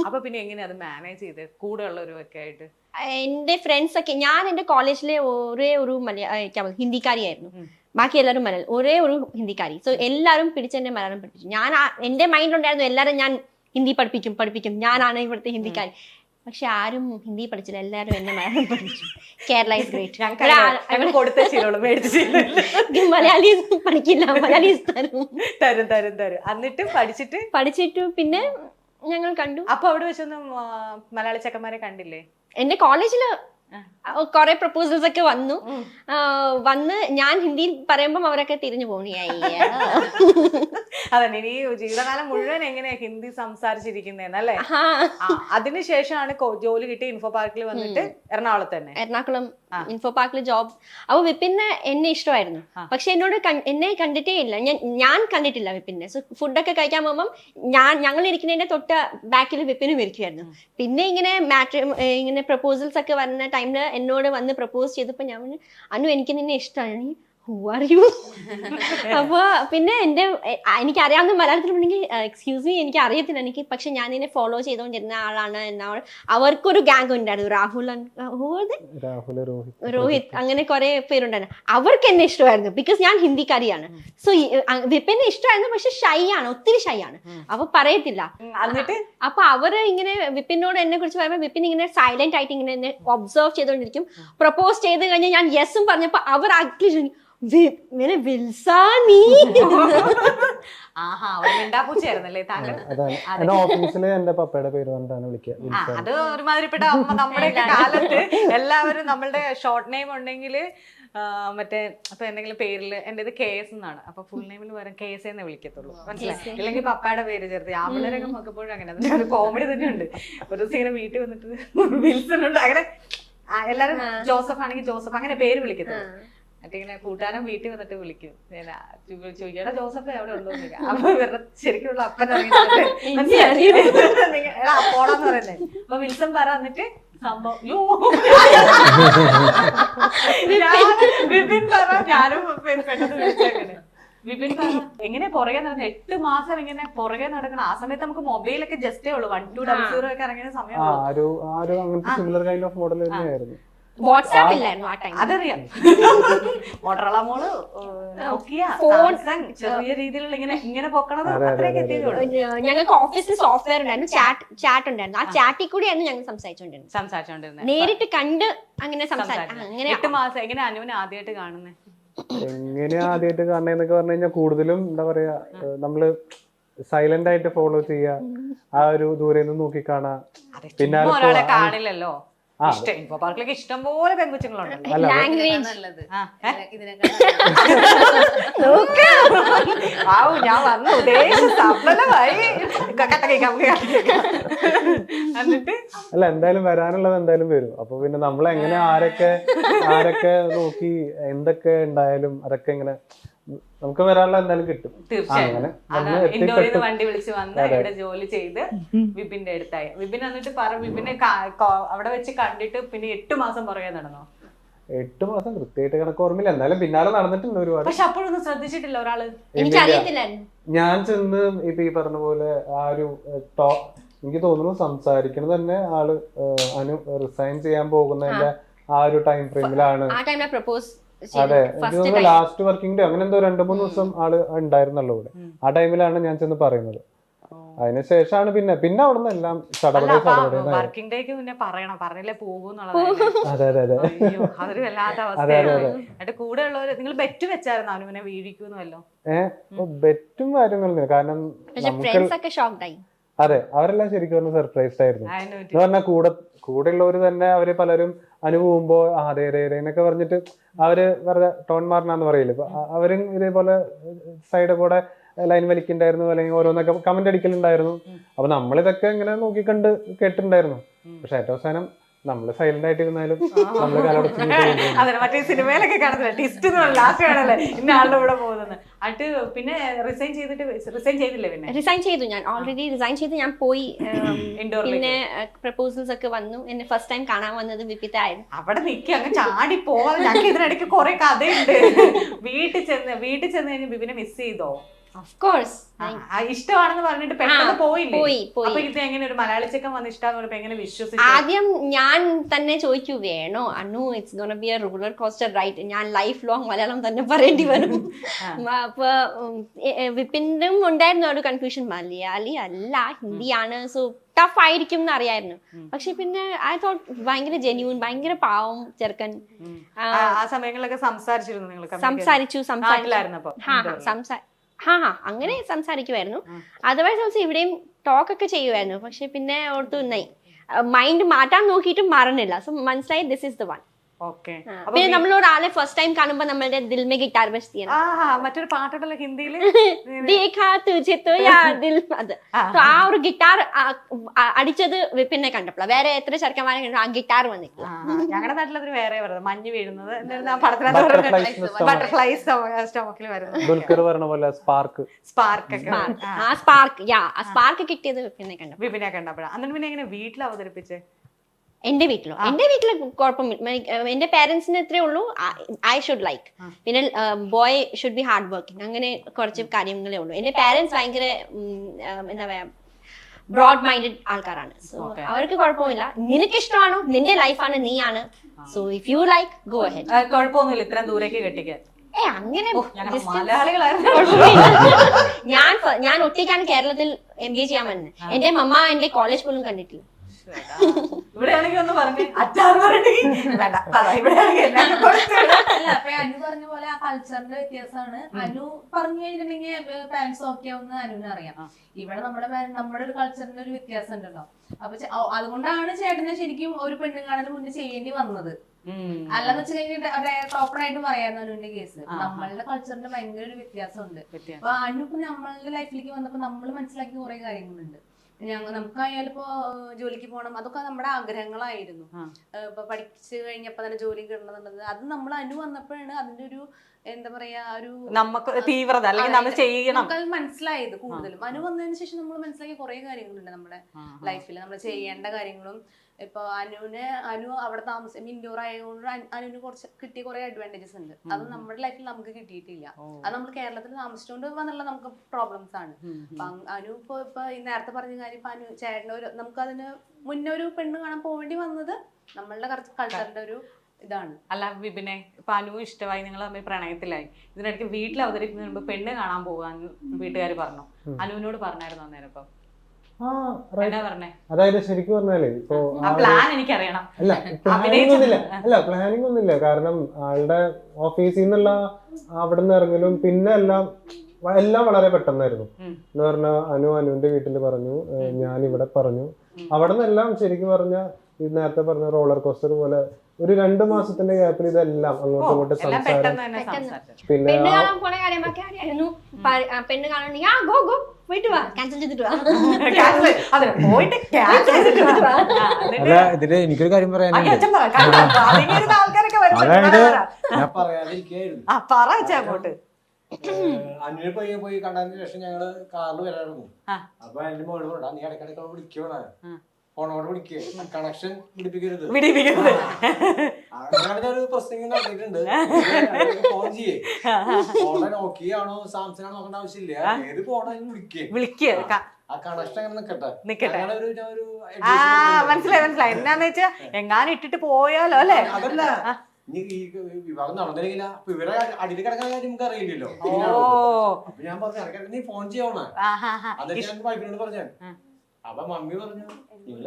അപ്പൊ പിന്നെ എങ്ങനെയാ അത് മാനേജ് ചെയ്ത്? കൂടെ ഉള്ളവരൊക്കെ ആയിട്ട്? എന്റെ ഫ്രണ്ട്സ് ഒക്കെ ഞാൻ എന്റെ കോളേജിലെ ഒരേ ഒരു മലയാ ഏ, ക്യാ ഹിന്ദിക്കാരിയായിരുന്നു. ബാക്കി എല്ലാവരും മലയാളം ഒരേ ഒരു ഹിന്ദിക്കാരി. സോ എല്ലാവരും പിടിച്ചെന്നെ മലയാളം പഠിപ്പിച്ചു. ഞാൻ എന്റെ മൈൻഡിലുണ്ടായിരുന്നു എല്ലാവരും ഞാൻ ഹിന്ദി പഠിപ്പിക്കും പഠിപ്പിക്കും. ഞാനാണ് ഇവിടുത്തെ ഹിന്ദിക്കാരി. പക്ഷെ ആരും ഹിന്ദി പഠിച്ചില്ല എല്ലാവരും എന്നെ മലയാളം പഠിച്ചു കേരള ഇസ് ഗ്രേറ്റ് ഞങ്ങൾ കൊടുത്ത ശീലമുള്ളൂ മേടിച്ച മലയാളി പഠിക്കില്ല മലയാളീസ് തരും. തരും തരും തരും. എന്നിട്ട് പഠിച്ചിട്ട്? പഠിച്ചിട്ട് പിന്നെ ഞങ്ങൾ കണ്ടു. അപ്പൊ അവിടെ വെച്ചൊന്നും മലയാളി ചെക്കന്മാരെ കണ്ടില്ലേ? എന്റെ കോളേജിൽ കുറെ പ്രപ്പോസൽസ് ഒക്കെ വന്നു. വന്ന് ഞാൻ ഹിന്ദിയിൽ പറയുമ്പോൾ അവരൊക്കെ തിരിഞ്ഞു പോണിയായി അതെ ഇനി ജീവിതകാലം മുഴുവൻ എങ്ങനെയാ ഹിന്ദി സംസാരിച്ചിരിക്കുന്നേന്നല്ലേ? അതിനുശേഷമാണ് ജോലി കിട്ടി ഇൻഫോ പാർക്കിൽ വന്നിട്ട് എറണാകുളത്ത് തന്നെ എറണാകുളം ഇൻഫോ പാർക്കിൽ ജോബ് അപ്പൊ വിപിന് എന്നെ ഇഷ്ടമായിരുന്നു. പക്ഷെ എന്നോട് എന്നെ കണ്ടിട്ടേ ഇല്ല. ഞാൻ ഞാൻ കണ്ടിട്ടില്ല വിപിനെ സോ ഫുഡൊക്കെ കഴിക്കാൻ പോകുമ്പം ഞാൻ ഞങ്ങൾ ഇരിക്കുന്നതിന്റെ തൊട്ട് ബാക്കിൽ വിപിനും ഇരിക്കുമായിരുന്നു പിന്നെ ഇങ്ങനെ മാറ്റ് ഇങ്ങനെ പ്രപ്പോസൽസ് ഒക്കെ വരുന്ന ടൈമിൽ എന്നോട് വന്ന് പ്രപ്പോസ് ചെയ്തപ്പോൾ ഞാൻ പറഞ്ഞു അനു എനിക്ക് നിന്നെ ഇഷ്ടമാണ് അപ്പൊ പിന്നെ എന്റെ എനിക്ക് അറിയാവുന്ന മലയാളത്തിൽ ഉണ്ടെങ്കിൽ എക്സ്ക്യൂസ് മീ എനിക്ക് അറിയത്തില്ല എനിക്ക് പക്ഷെ ഞാൻ ഇതിനെ ഫോളോ ചെയ്തുകൊണ്ടിരുന്ന ആളാണ് എന്നാൾ അവർക്കൊരു ഗാങ് ഉണ്ടായിരുന്നു. രാഹുൽ രോഹിത്. അങ്ങനെ കുറെ പേരുണ്ടായിരുന്നു. അവർക്ക് എന്നെ ഇഷ്ടമായിരുന്നു. ബിക്കോസ് ഞാൻ ഹിന്ദിക്കാരിയാണ്. സോ വിപിനെ ഇഷ്ടമായിരുന്നു. പക്ഷെ ഷൈ ആണ്. ഒത്തിരി ഷൈ ആണ്. അപ്പൊ പറയത്തില്ല. അപ്പൊ അവർ ഇങ്ങനെ വിപിനോട് എന്നെ കുറിച്ച് പറയുമ്പോൾ വിപിൻ ഇങ്ങനെ സൈലന്റ് ആയിട്ട് ഇങ്ങനെ എന്നെ ഒബ്സർവ് ചെയ്തുകൊണ്ടിരിക്കും. പ്രപ്പോസ് ചെയ്ത് കഴിഞ്ഞാൽ ഞാൻ യെസും പറഞ്ഞപ്പോ അവർ ആക്ച്വലി ഇങ്ങനെ വിൽസാ നീ ആഹാ ഒരു മിണ്ടാപ്പൂച്ചയായിരുന്നല്ലേ താങ്കൾ? അതാണ്. എന്റെ ഓഫീസിൽ എന്റെ പപ്പയുടെ പേര് പറഞ്ഞിട്ടാണ് വിളിക്കുക. ആ. അത് ഒരുമാതിരിപ്പെട്ട അമ്മ നമ്മുടെയൊക്കെ കാലത്ത് എല്ലാവരും നമ്മളുടെ ഷോർട്ട് നെയിം ഉണ്ടെങ്കിൽ മറ്റേ അപ്പൊ എന്തെങ്കിലും പേരിൽ എന്റെ ഇത് കെ എസ് എന്നാണ്. അപ്പൊ ഫുൾ നെയിമിൽ വരാൻ കെ എസ് എന്നേ വിളിക്കത്തുള്ളൂ. മനസ്സിലായി? ഇല്ലെങ്കിൽ പപ്പയുടെ പേര് ചേർത്ത്. ആ പിള്ളേരൊക്കെ നോക്കുമ്പോഴും അങ്ങനെ അതിന്റെ ഒരു കോമഡി തന്നെ ഉണ്ട്. ഒരു ദിവസം ഇങ്ങനെ വീട്ടിൽ വന്നിട്ട് വിൽസൺ ഉണ്ട്. അങ്ങനെ ആ, എല്ലാരും ജോസഫ് ആണെങ്കിൽ ജോസഫ് അങ്ങനെ പേര് വിളിക്കത്തുള്ളൂ. എന്നിട്ട് ഇങ്ങനെ കൂട്ടുകാരൻ വീട്ടിൽ വന്നിട്ട് വിളിക്കും. ഇങ്ങനെ ചോ- ചോദിക്കും എടാ ജോസഫ് എവിടെ ഉള്ളു. അപ്പൊ ശരിക്കുള്ള അപ്പൻ പോണെന്ന് വന്നിട്ട് മനസ്സിലായി? പോടാന്ന് പറയുന്നേ. അപ്പൊ വിൽസൺ പറ എന്നിട്ട് സംഭവം വിപിൻ പറ. ഞാനും പെട്ടെന്ന് വിളിച്ചങ്ങനെ വിപിൻ എങ്ങനെ പുറകെ നടക്കണം എട്ട് മാസം ഇങ്ങനെ പുറകെ നടക്കണം ആ സമയത്ത് നമുക്ക് മൊബൈലൊക്കെ ജസ്റ്റേ ഉള്ളൂ. വൺ ടു ഡബിൾ സീറോ ഒക്കെ ഇറങ്ങിയ ആ ഒരു ആ ഒരു അങ്ങനത്തെ സിമിലർ കൈൻഡ് ഓഫ് മോഡൽ തന്നെയായിരുന്നു. വാട്സാപ്പ് ഇല്ലായിരുന്നു ആ ടൈം അതറിയാം. മോട്ടറോള മോൾ നോക്കിയ Phone- സാംസങ് ചെറിയ രീതിയിലുള്ള ഇങ്ങനെ ഇങ്ങനെ പൊക്കണത് അത്രയൊക്കെ എത്തിയതുള്ളൂ ഞങ്ങൾക്ക് ഓഫീസിൽ സോഫ്റ്റ്വെയർ ഉണ്ടായിരുന്നു. ചാറ്റ് ചാറ്റ് ഉണ്ടായിരുന്നു. ആ ചാറ്റിൽ കൂടിയായിരുന്നു ഞങ്ങൾ സംസാരിച്ചോണ്ടിരുന്നത്. സംസാരിച്ചോണ്ടിരുന്നത്. നേരിട്ട് കണ്ട് അങ്ങനെ സംസാരിക്കും അങ്ങനെ എട്ട് മാസം എങ്ങനെ അനുവിനെ ആദ്യമായിട്ട് കാണുന്നത് എങ്ങനെയാ ആദ്യമായിട്ട് കാണുന്നതെന്നൊക്കെ പറഞ്ഞു കഴിഞ്ഞാൽ കൂടുതലും എന്താ പറയാ നമ്മൾ സൈലന്റ് ആയിട്ട് ഫോളോ ചെയ്യുക ആ ഒരു ദൂരെ നിന്ന് നോക്കി കാണാ പിന്നാലെ കാണില്ലല്ലോ. ഇഷ്ടം. ഇൻഫോ പാർക്കിലേക്ക് ഇഷ്ടം പോലെ പെൺകുച്ചുങ്ങളുണ്ടല്ലോ അല്ല, ലാംഗ്വേജ് ആവൂ ഞാൻ വന്നു ഉദ്ദേശം സഫലമായി എന്നിട്ട് അല്ല എന്തായാലും വരാനുള്ളത് എന്തായാലും വരും. അപ്പൊ പിന്നെ നമ്മൾ എങ്ങനെ ആരൊക്കെ ആരൊക്കെ നോക്കി എന്തൊക്കെ ഉണ്ടായാലും അതൊക്കെ ഇങ്ങനെ നമുക്ക് വരാനുള്ള എന്തായാലും കിട്ടും. തീർച്ചയായും. വണ്ടി വിളിച്ച് വന്ന് ഇവിടെ ജോലി ചെയ്ത് വിപിന്റെ അടുത്തായി. വിപിൻ എന്നിട്ട് പറ വിപിനെ അവിടെ വെച്ച് കണ്ടിട്ട് പിന്നെ എട്ട് മാസം പുറകെ നടന്നോ? എട്ട് മാസം കൃത്യമായിട്ട് കണക്ക് ഓർമ്മയില്ല. എന്തായാലും പിന്നാലെ നടന്നിട്ടുണ്ട് ഒരുപാട്. പക്ഷെ അപ്പോഴൊന്നും ശ്രദ്ധിച്ചിട്ടില്ല ഒരാൾ. ഞാൻ ചെന്ന് ഇപ്പൊ ഈ പറഞ്ഞ പോലെ ആ ഒരു ടോ- എനിക്ക് തോന്നുന്നു സംസാരിക്കുന്നത് തന്നെ ആൾ അനു റിസൈൻ ചെയ്യാൻ പോകുന്നതിന്റെ ആ. ഒരു ടൈം ഫ്രെയിമിലാണ് ആ പ്രപ്പോസ് അതെ എനിക്ക് ലാസ്റ്റ് വർക്കിംഗ് ഡേ അങ്ങനെ എന്തോ രണ്ടു മൂന്ന് ദിവസം ആൾ ഉണ്ടായിരുന്നല്ലോ ഇവിടെ. ആ ടൈമിലാണ് ഞാൻ ചെന്ന് പറയുന്നത്. അതിനുശേഷമാണ് പിന്നെ പിന്നെ അവിടെ നിന്ന് എല്ലാം ചടപടേ വർക്കിംഗ് ഡേക്ക് മുന്നേ പറയണം. പറഞ്ഞില്ലേ അതെ അതെ അതെ അതൊരു വല്ലാത്ത അവസ്ഥയാണ്. കൂടെ ഉള്ളവര് നിങ്ങൾ ബെറ്റ് വെച്ചായിരുന്നു അവനുവിനെ വീഴിക്കുന്നുവല്ലോ? ഏഹ് ബെറ്റും കാര്യങ്ങളൊന്നും കാരണം അതെ അവരെല്ലാം ശരിക്കും പറഞ്ഞ സർപ്രൈസ്ഡ് ആയിരുന്നു. എന്ന് പറഞ്ഞാൽ കൂടെ കൂടെ ഉള്ളവര് തന്നെ അവർ പലരും അനുഭവുമ്പോ ആ അതെ അതെ അതെ എന്നൊക്കെ പറഞ്ഞിട്ട് അവർ വെറുതെ ടോൺ മാറണെന്ന് പറയില്ല? അവരും ഇതേപോലെ സൈഡ് കൂടെ ലൈൻ വലിക്കുണ്ടായിരുന്നു അല്ലെങ്കിൽ ഓരോന്നൊക്കെ കമന്റ് അടിക്കലുണ്ടായിരുന്നു. അപ്പൊ നമ്മളിതൊക്കെ ഇങ്ങനെ നോക്കിക്കണ്ട് കേട്ടിട്ടുണ്ടായിരുന്നു. പക്ഷെ ഏറ്റവും അവസാനം നമ്മൾ സൈലന്റ് ആയിട്ടിരുന്നാലും നമ്മൾ കാലടച്ചു അതെ മറ്റേ സിനിമയിലൊക്കെ കാണത്തില്ല ടിസ്റ്റ് ലാസ്റ്റ് കാണല്ലേ ഇന്ന ആളുടെ കൂടെ പോകുന്നത്. അട്ട് പിന്നെ റിസൈൻ ചെയ്തിട്ട് റിസൈൻ ചെയ്തില്ലേ പിന്നെ? റിസൈൻ ചെയ്തു ഞാൻ ഓൾറെഡി റിസൈൻ ചെയ്ത് ഞാൻ പോയി ഇൻഡോർ പിന്നെ പ്രപ്പോസൽസ് ഒക്കെ വന്നു. എന്നെ ഫസ്റ്റ് ടൈം കാണാൻ വന്നത് വിപിതായിരുന്നു അവിടെ നിൽക്കുക അങ്ങ് ചാടി പോവാതെ. ഞങ്ങൾക്ക് ഇതിനിടയ്ക്ക് കുറെ കഥയുണ്ട്. വീട്ടിൽ ചെന്ന് വീട്ടിൽ ചെന്ന് കഴിഞ്ഞ് വിപിനെ മിസ് ചെയ്തോ? കോഴ്സ് ഇഷ്ടമാണെന്ന് പറഞ്ഞിട്ട് പെട്ടെന്ന് പോയില്ലേ? പോയി, പോയി. അപ്പൊ ഇത് എങ്ങനെ ഒരു മലയാളി ചെക്കൻ വന്ന് ഇഷ്ടം എങ്ങനെ വിശ്വസിച്ചു ആദ്യം ഞാൻ തന്നെ ചോദിച്ചു വേണോ? Anu it's gonna be a roller coaster right ഞാൻ ലൈഫ് ലോങ് മലയാളം തന്നെ പറയേണ്ടി വരും. അപ്പൊ വിപിനും ഉണ്ടായിരുന്നു ഒരു കൺഫ്യൂഷൻ മലയാളി അല്ല ഹിന്ദിയാണ്. സോ ടഫ് ആയിരിക്കും എന്ന് അറിയായിരുന്നു. പക്ഷെ പിന്നെ ഐ തോട്ട് ഭയങ്കര ജെന്യൂൻ ഭയങ്കര പാവം ചെറുക്കൻ. ആ, സമയങ്ങളിലൊക്കെ സംസാരിച്ചിരുന്നു സംസാരിച്ചു സംസാരിച്ചു. ഹാ അങ്ങനെ സംസാരിക്കുമായിരുന്നു അതർവൈസ് ഓൾസോ ഇവിടെയും ടോക്ക് ഒക്കെ ചെയ്യുമായിരുന്നു പക്ഷെ പിന്നെ ഓർത്തു നൈ മൈൻഡ് മാറ്റാൻ നോക്കിയിട്ടും മാറണില്ല സോ മനസ്സിലായി ദിസ് ഇസ് ദ വൺ പിന്നെ നമ്മൾ ഒരാളെ ഫസ്റ്റ് ടൈം കാണുമ്പോൾ നമ്മളുടെ ദിൽമേ ഗിറ്റാർ ബസ് ചെയ്യണം. മറ്റൊരു പാട്ടുണ്ടല്ലോ ഹിന്ദിയിൽ ദേഖാ തുജെ തോ യാ ദിൽ. അത്. ആ ഒരു ഗിറ്റാർ അടിച്ചത് പിന്നെ കണ്ടപ്പോൾ വേറെ എത്ര ചെറുക്കന്മാരെ ആ ഗിറ്റാർ വന്നിട്ടില്ല. ഞങ്ങളുടെ നാട്ടിലതൊരു വേറെ വരുന്നത്. മഞ്ഞ് വീഴുന്നത്. ബട്ടർഫ്ലൈ സ്റ്റോമക്കിൽ വരുന്നത്. സ്പാർക്ക് സ്പാർക്ക് ആ. സ്പാർക്ക് യാ ആ സ്പാർക്ക് കിട്ടിയത് പിന്നെ കണ്ടപ്പോഴാണ് വിപിനെ കണ്ടപ്പോഴാണ് എന്നിട്ട് പിന്നെ എങ്ങനെ വീട്ടിൽ അവതരിപ്പിച്ചേ? എന്റെ വീട്ടിലോ? എന്റെ വീട്ടിൽ കുഴപ്പമില്ല ഏഹ് എന്റെ പേരൻസിന് എത്രേ ഉള്ളൂ. ഐ ഷുഡ് ലൈക്ക് പിന്നെ boy should be hard working അങ്ങനെ കുറച്ച് കാര്യങ്ങളേ ഉള്ളൂ. എന്റെ പേരൻസ് ഭയങ്കര എന്താ പറയാ ബ്രോഡ് മൈൻഡഡ് ആൾക്കാരാണ് സോ അവർക്ക് കുഴപ്പമില്ല നിനക്ക് ഇഷ്ടമാണോ നിന്റെ ലൈഫാണ് നീയാണ്. So if you like go ahead കുഴപ്പമൊന്നുമില്ല. ഇത്രയും ദൂരേക്ക് കെട്ടിക്കാൻ. ഏ അങ്ങനെ ഞാൻ ഞാൻ ഒറ്റയ്ക്കാണ് കേരളത്തിൽ എം ബി എ ചെയ്യാൻ വന്നത് എന്റെ മമ്മ എന്റെ കോളേജ് പോലും കണ്ടിട്ടില്ല. ഇവിടെയാണെങ്കിൽ ഒന്ന് പറഞ്ഞു അച്ചാർ പറഞ്ഞെങ്കിൽ വേണ്ട ഇവിടെയാണെങ്കിൽ എല്ലാം കൊടുത്തു അല്ല അപ്പൊ അനു പറഞ്ഞ പോലെ ആ കൾച്ചറിന്റെ വ്യത്യാസമാണ്. അനു പറഞ്ഞു കഴിഞ്ഞിട്ടുണ്ടെങ്കിൽ പാരന്റ്സ് ഓക്കെ ആവുന്ന അനുവിന് അറിയാം. ഇവിടെ നമ്മുടെ നമ്മുടെ ഒരു കൾച്ചറിന്റെ ഒരു വ്യത്യാസം ഉണ്ടല്ലോ. അപ്പൊ അതുകൊണ്ടാണ് ചേട്ടനെ ശരിക്കും ഒരു പെണ്ണും കാണാൻ മുന്നേ ചെയ്യേണ്ടി വന്നത്. അല്ലെന്ന് വെച്ച് കഴിഞ്ഞിട്ട് പ്രോപ്പർ ആയിട്ട് അനുവിന്റെ കേസ് നമ്മളുടെ കൾച്ചറിന്റെ ഭയങ്കര ഒരു വ്യത്യാസമുണ്ട്. വ്യത്യാസം. അപ്പൊ അനു ഇപ്പൊ നമ്മളുടെ ലൈഫിലേക്ക് വന്നപ്പോ നമ്മൾ മനസ്സിലാക്കി കുറെ കാര്യങ്ങളുണ്ട്. ഞങ്ങൾ നമുക്കായാലും ഇപ്പോ ജോലിക്ക് പോകണം അതൊക്കെ നമ്മുടെ ആഗ്രഹങ്ങളായിരുന്നു. ഇപ്പൊ പഠിച്ചു കഴിഞ്ഞപ്പോ തന്നെ ജോലി കിട്ടണമെന്നുള്ളത് അത് നമ്മൾ അനു വന്നപ്പോഴാണ് അതിന്റെ ഒരു എന്താ പറയാ ഒരു നമുക്ക് തീവ്രത അല്ലെങ്കിൽ നമ്മൾ ചെയ്യണം. നമുക്കത് മനസ്സിലായത് കൂടുതലും. അനു വന്നതിന് ശേഷം നമ്മൾ മനസ്സിലാക്കിയ കുറെ കാര്യങ്ങളുണ്ട് നമ്മുടെ ലൈഫിൽ നമ്മൾ ചെയ്യേണ്ട കാര്യങ്ങളും ഇപ്പൊ അനുവിന് അനു അവിടെ താമസം ഇൻഡോർ ആയതുകൊണ്ട് അനു- അനുവിന് കുറച്ച് കിട്ടിയ കുറെ അഡ്വാന്റേജസ് ഉണ്ട്. അത് നമ്മുടെ ലൈഫിൽ നമുക്ക് കിട്ടിയിട്ടില്ല. അത് നമ്മൾ കേരളത്തിൽ താമസിച്ചുകൊണ്ട് വന്നുള്ള നമുക്ക് പ്രോബ്ലംസ് ആണ്. അപ്പൊ അനു ഇപ്പൊ ഇപ്പൊ ഈ നേരത്തെ പറഞ്ഞ കാര്യം ഇപ്പൊ അനു ചേട്ടന്റെ ഒരു നമുക്ക് അതിന് മുന്നേ ഒരു പെണ്ണ് കാണാൻ പോവേണ്ടി വന്നത് നമ്മളുടെ കൾച്ചറിന്റെ ഒരു ഇതാണ്. അല്ല വിപിനെ ഇപ്പൊ അനു ഇഷ്ടമായി നിങ്ങൾ തമ്മിൽ പ്രണയത്തിലായി. ഇതിനിടയ്ക്ക് വീട്ടിൽ അവതരിപ്പിക്കുന്നതിന് മുമ്പ് പെണ്ണ് കാണാൻ പോകാന്ന് വീട്ടുകാർ പറഞ്ഞു. അനുവിനോട് പറഞ്ഞായിരുന്നു അന്നേരം ഇപ്പൊ ആ right. എന്നാ പറഞ്ഞേ അതായത് ശരിക്കും പറഞ്ഞാലേ ഇപ്പോ ആ പ്ലാൻ എനിക്കറിയണം. അല്ല പ്ലാനിങ് ഒന്നുമില്ല. അല്ല പ്ലാനിങ് ഒന്നുമില്ല. കാരണം ആളുടെ ഓഫീസിൽ നിന്നുള്ള അവിടെ നിന്ന് ഇറങ്ങലും പിന്നെ എല്ലാം എല്ലാം വളരെ പെട്ടെന്നായിരുന്നു. എന്ന് പറഞ്ഞാൽ അനു അനുവിന്റെ വീട്ടിൽ പറഞ്ഞു ഞാൻ ഇവിടെ പറഞ്ഞു. അവിടെ നിന്നെല്ലാം ശരിക്കും പറഞ്ഞ ഈ നേരത്തെ പറഞ്ഞ റോളർ കോസ്റ്റർ പോലെ ഒരു രണ്ടു മാസത്തിന്റെ ഗ്യാപ്പിൽ ഇതെല്ലാം അങ്ങോട്ടും ഇങ്ങോട്ടും എല്ലാം സംസാരം. പിന്നെ പെണ്ണ് ആ- കാണാൻ പോണ കാര്യമൊക്കെ അറിയായിരുന്നു പെണ്ണ് ഗോ. പോയിട്ട് വാ ക്യാൻസൽ ചെയ്തിട്ട് വാ Cancel. അതെ പോയിട്ട് cancel ചെയ്തിട്ട് വാ. ആ, എന്നിട്ട് ഇതിൽ എനിക്കൊരു കാര്യം ആ, പറയാനുണ്ട് അച്ഛൻ പറ. കാരണം ആൾക്കാരൊക്കെ വരും. അതായത് പറ, പറ. ഞാൻ പറയാതിരിക്കായിരുന്നു ആ പറ അച്ഛാ അങ്ങോട്ട് പോയി പോയി കണ്ടതിന് ശേഷം ഞങ്ങൾ കാറിൽ വരാറുണ്ട് ആ. അപ്പൊ എന്റെ മോൾ പറഞ്ഞ നീ ഇടയ്ക്കിടയ്ക്ക് വിളിക്കണ ആ. ഫോണോട് വിളിക്കുക കണക്ഷൻ പിടിപ്പിക്കരുത്. വിടിപ്പിക്കുന്നത് അങ്ങനെ ഒരു പ്രശ്നം നടത്തിയിട്ടുണ്ട്. ഫോൺ ചെയ്യേ. ഫോൺ നോക്കിയാണോ സാംസങ് ആണോ നോക്കേണ്ട ആവശ്യമില്ല. ഏത് ഫോണായാലും വിളിക്കേ. വിളിക്കുക advice മനസ്സിലായി മനസ്സിലായി. എന്നാന്ന് വെച്ചാ എങ്ങാനും ഇട്ടിട്ട് പോയാലോ അല്ലേ? അതല്ല. വിവാഹം നടന്നില്ല ഇവരെ അടിയിൽ കിടക്കുന്ന കാര്യം നമുക്ക് അറിയില്ലല്ലോ. അപ്പൊ ഞാൻ പറഞ്ഞു നീ ഫോൺ ചെയ്യണ എന്നിട്ട് ഞാൻ വൈഫിനോട് പറഞ്ഞു. അപ്പൊ മമ്മി പറഞ്ഞു നിങ്ങൾ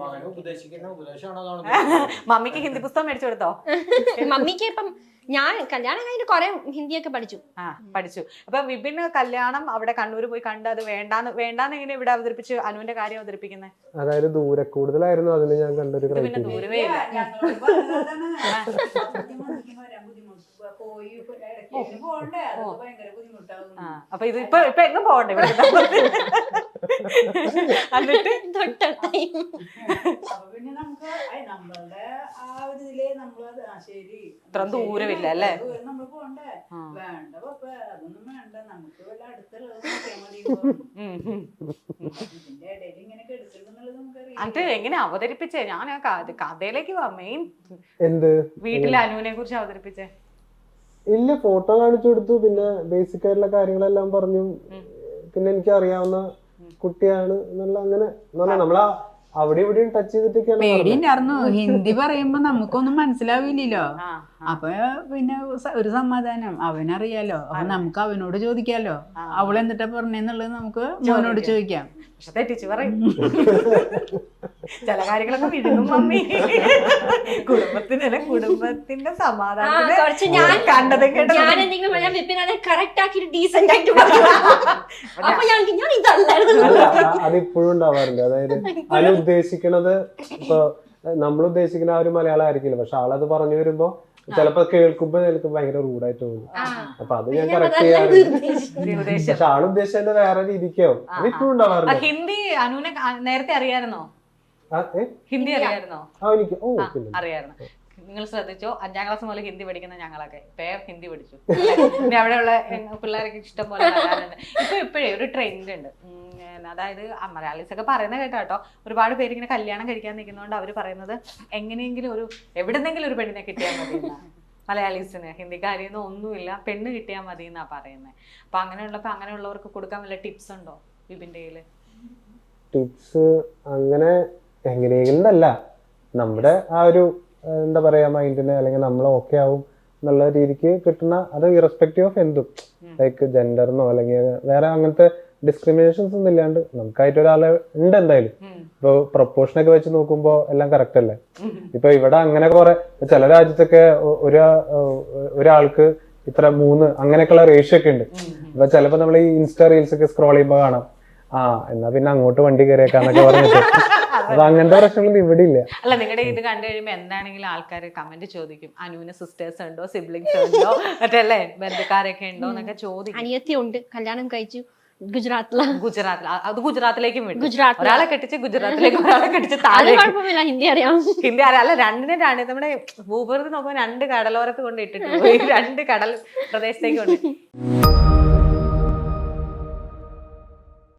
മകനെ ഉപദേശിക്കുന്ന ഉപദേശമാണോ അതാണ് മമ്മിക്ക് ഹിന്ദി പുസ്തകം മേടിച്ചു കൊടുത്തോ? മമ്മിക്ക് ഇപ്പം ഞാൻ കല്യാണം കഴിഞ്ഞിട്ട് കുറെ ഹിന്ദിയൊക്കെ പഠിച്ചു. ആ പഠിച്ചു. അപ്പൊ വിപിന് കല്യാണം അവിടെ കണ്ണൂർ പോയി കണ്ട് അത് വേണ്ടാന്ന് വേണ്ടാന്ന് എങ്ങനെ ഇവിടെ അവതരിപ്പിച്ച് അനുവിന്റെ കാര്യം അവതരിപ്പിക്കുന്നത് അതായത് ദൂരെ കൂടുതലായിരുന്നു അതിന് ഞാൻ കണ്ടൊരു പിന്നെ ദൂരമേ ഇല്ല. അപ്പൊ ഇത് ഇപ്പൊ ഇപ്പൊ എങ്ങും പോകണ്ടേ ഇവിടെ. എന്നിട്ട്? പിന്നെ നമുക്ക് നമ്മളുടെ ആ ഒരു ഇതിൽ നമ്മളത് ആ ശരി. ഇത്രയും ദൂരമില്ല അല്ലേ? നമ്മൾ പോണ്ടേ? ആ. വേണ്ട പപ്പ അതൊന്നും വേണ്ട. നമുക്ക് വല്ല അടുത്തുള്ളത് നോക്കിയാൽ മതി ഉം, ഉം. ഇതിന്റെ ഇടയിൽ ഇങ്ങനെ കെടുക്കുന്നുള്ളത് നമുക്കറിയാം. എന്നിട്ട് എങ്ങനെ അവതരിപ്പിച്ചേ? ഞാൻ ആ കഥയിലേക്ക് വാ. മെയിൻ എന്ത്? വീട്ടിലെ അനുവിനെ കുറിച്ച് അവതരിപ്പിച്ചേ. ഇല്ല ഫോട്ടോ കാണിച്ചു കൊടുത്തു. പിന്നെ ബേസിക് ആയിട്ടുള്ള കാര്യങ്ങളെല്ലാം പറഞ്ഞു. പിന്നെ എനിക്ക് അറിയാവുന്ന കുട്ടിയാണ് എന്നുള്ള അങ്ങനെ നമ്മളാ അവിടെ ഇവിടെയും ടച്ച് ചെയ്തിട്ടൊക്കെയാണ് പറഞ്ഞത്. പേടിയുണ്ടായിരുന്നു ഹിന്ദി പറയുമ്പോ നമുക്കൊന്നും മനസ്സിലാവില്ലല്ലോ. ആ. അപ്പൊ പിന്നെ ഒരു സമാധാനം. അവനറിയാലോ. അപ്പൊ നമുക്ക് അവനോട് ചോദിക്കാലോ. അവൾ എന്നിട്ടാ പറഞ്ഞെന്നുള്ളത് നമുക്ക് മോനോട് ചോദിക്കാം. പക്ഷെ തെറ്റിച്ച് പറയും. ചില കാര്യങ്ങളൊക്കെ വിടുന്നു മമ്മി. കുടുംബത്തിന് കുടുംബത്തിന്റെ ആ, സമാധാനത്തിന് കുറച്ച് ഞാൻ കണ്ടതും ഞാൻ എന്തെങ്കിലും പറഞ്ഞാൽ വിപിൻ അത് കറക്റ്റ് ആക്കിയിട്ട് ഡീസെന്റ് ആയിട്ട് അപ്പൊ ഞാൻ ഞാൻ ഇതല്ലായിരുന്നു. അല്ല അ- ഉണ്ടാവാറുണ്ട്. അതായത് അതിൽ ഉദ്ദേശിക്കണത് ഇപ്പൊ നമ്മൾ ഉദ്ദേശിക്കുന്ന ആ ഒരു മലയാളം ആയിരിക്കില്ല. പക്ഷെ ആളത് പറഞ്ഞു വരുമ്പോ ചിലപ്പോ കേൾക്കുമ്പോ എനിക്ക് ഭയങ്കര റൂഡായിട്ട് തോന്നും. അപ്പൊ അത് ഞാൻ കറക്റ്റ് ചെയ്യാറുണ്ട്. പക്ഷെ ആൾ ഉദ്ദേശിച്ചത് വേറെ രീതിക്കാവും. അത് ഉണ്ടാവാറുണ്ട്. ഹിന്ദി അനുവിനെ നേരത്തെ അറിയായിരുന്നോ? ആ, ഹിന്ദി അറിയായിരുന്നോ? ആ എനിക്ക്. ഓ അറിയായിരുന്നു. നിങ്ങൾ ശ്രദ്ധിച്ചോ? അഞ്ചാം ക്ലാസ് മുതൽ ഹിന്ദി പഠിക്കുന്ന ഞങ്ങളൊക്കെ. പേർ ഹിന്ദി പഠിച്ചു? പിന്നെ അവിടെയുള്ള പിള്ളേരൊക്കെ ഇഷ്ടം പോലെ ഇപ്പൊ ഇപ്പോഴേ ഒരു ട്രെൻഡ് ഉണ്ട്. ഏ, അതായത് ആ മലയാളീസ് ഒക്കെ പറയുന്നത് കേട്ടോ കേട്ടോ ഒരുപാട് പേര് ഇങ്ങനെ കല്യാണം കഴിക്കാൻ നിൽക്കുന്നതുകൊണ്ട് അവർ പറയുന്നത് എങ്ങനെയെങ്കിലും ഒരു എവിടെന്നെങ്കിലും ഒരു പെണ്ണിനെ കിട്ടിയാൽ മതി മലയാളീസിന് ഹിന്ദിക്കാരിയൊന്നും ഒന്നുമില്ല പെണ്ണ് കിട്ടിയാൽ മതി എന്നാ പറയുന്നത് അപ്പൊ അങ്ങനെയുള്ളപ്പോ അങ്ങനെയുള്ളവർക്ക് കൊടുക്കാൻ വല്ല ടിപ്സ് ഉണ്ടോ കയ്യിൽ? ടിപ്സ് അങ്ങനെ എങ്ങനെയെങ്കിലും അല്ല നമ്മുടെ ആ ഒരു എന്താ പറയാ മൈൻഡിന് അല്ലെങ്കിൽ നമ്മൾ ഓക്കെ ആവും എന്നുള്ള രീതിക്ക് കിട്ടുന്ന അത് ഇറസ്പെക്റ്റീവ് ഓഫ് എന്തും. ലൈക്ക് ജെൻഡറിനോ അല്ലെങ്കിൽ വേറെ അങ്ങനത്തെ ഡിസ്ക്രിമിനേഷൻസ് ഒന്നും ഇല്ലാണ്ട് നമുക്കായിട്ട് ഒരാളെ ഉണ്ട് എന്തായാലും. ഇപ്പൊ പ്രൊപ്പോർഷൻ ഒക്കെ വെച്ച് നോക്കുമ്പോ എല്ലാം കറക്റ്റ് അല്ലേ? ഇപ്പൊ ഇവിടെ അങ്ങനെ കുറെ ചില രാജ്യത്തൊക്കെ ഒരു ഒരാൾക്ക് ഇത്ര മൂന്ന് അങ്ങനെയൊക്കെയുള്ള റേഷ്യോ ഒക്കെ ഉണ്ട്. ഇപ്പൊ ചിലപ്പോ നമ്മൾ ഈ ഇൻസ്റ്റാ റീൽസ് ഒക്കെ സ്ക്രോൾ ചെയ്യുമ്പോ കാണാം. ആ എന്നാ പിന്നെ അങ്ങോട്ട് വണ്ടി കയറിയേക്കാന്നൊക്കെ പറഞ്ഞിട്ട്. അപ്പൊ അങ്ങനത്തെ പ്രശ്നങ്ങളൊന്നും ഇവിടെ ഇല്ല. അല്ല നിങ്ങളുടെ ഇത് കണ്ടു കഴിയുമ്പോ എന്താണെങ്കിലും ആൾക്കാർ കമന്റ് ചോദിക്കും. അനുവിന് സിസ്റ്റേഴ്സ് ഉണ്ടോ സിബ്ലിങ്സ് ഉണ്ടോ മറ്റല്ലേ ബന്ധുക്കാരൊക്കെ ഉണ്ടോ എന്നൊക്കെ ചോദിക്കും. അനിയത്തി ഉണ്ട് കല്യാണം കഴിച്ചു. ഗുജറാത്തിൽ. ഗുജറാത്തിൽ അത് ഗുജറാത്തിലേക്കും വിട്ടു. ഗുജറാത്തിൽ. ഒരാളെ കെട്ടിച്ച് ഗുജറാത്തിലേക്ക് ഒരാളെ കെട്ടിച്ച് താഴെ കുഴപ്പമില്ല ഹിന്ദി അറിയാം. ഹിന്ദി അറിയാം. അല്ല രണ്ടിനെ രണ്ട് നമ്മുടെ ഭൂപൃതി നോക്കുമ്പോൾ രണ്ട് കടലോരത്ത് കൊണ്ട് ഇട്ടിട്ട് പോയി രണ്ട് കടൽ പ്രദേശത്തേക്ക് കൊണ്ട്.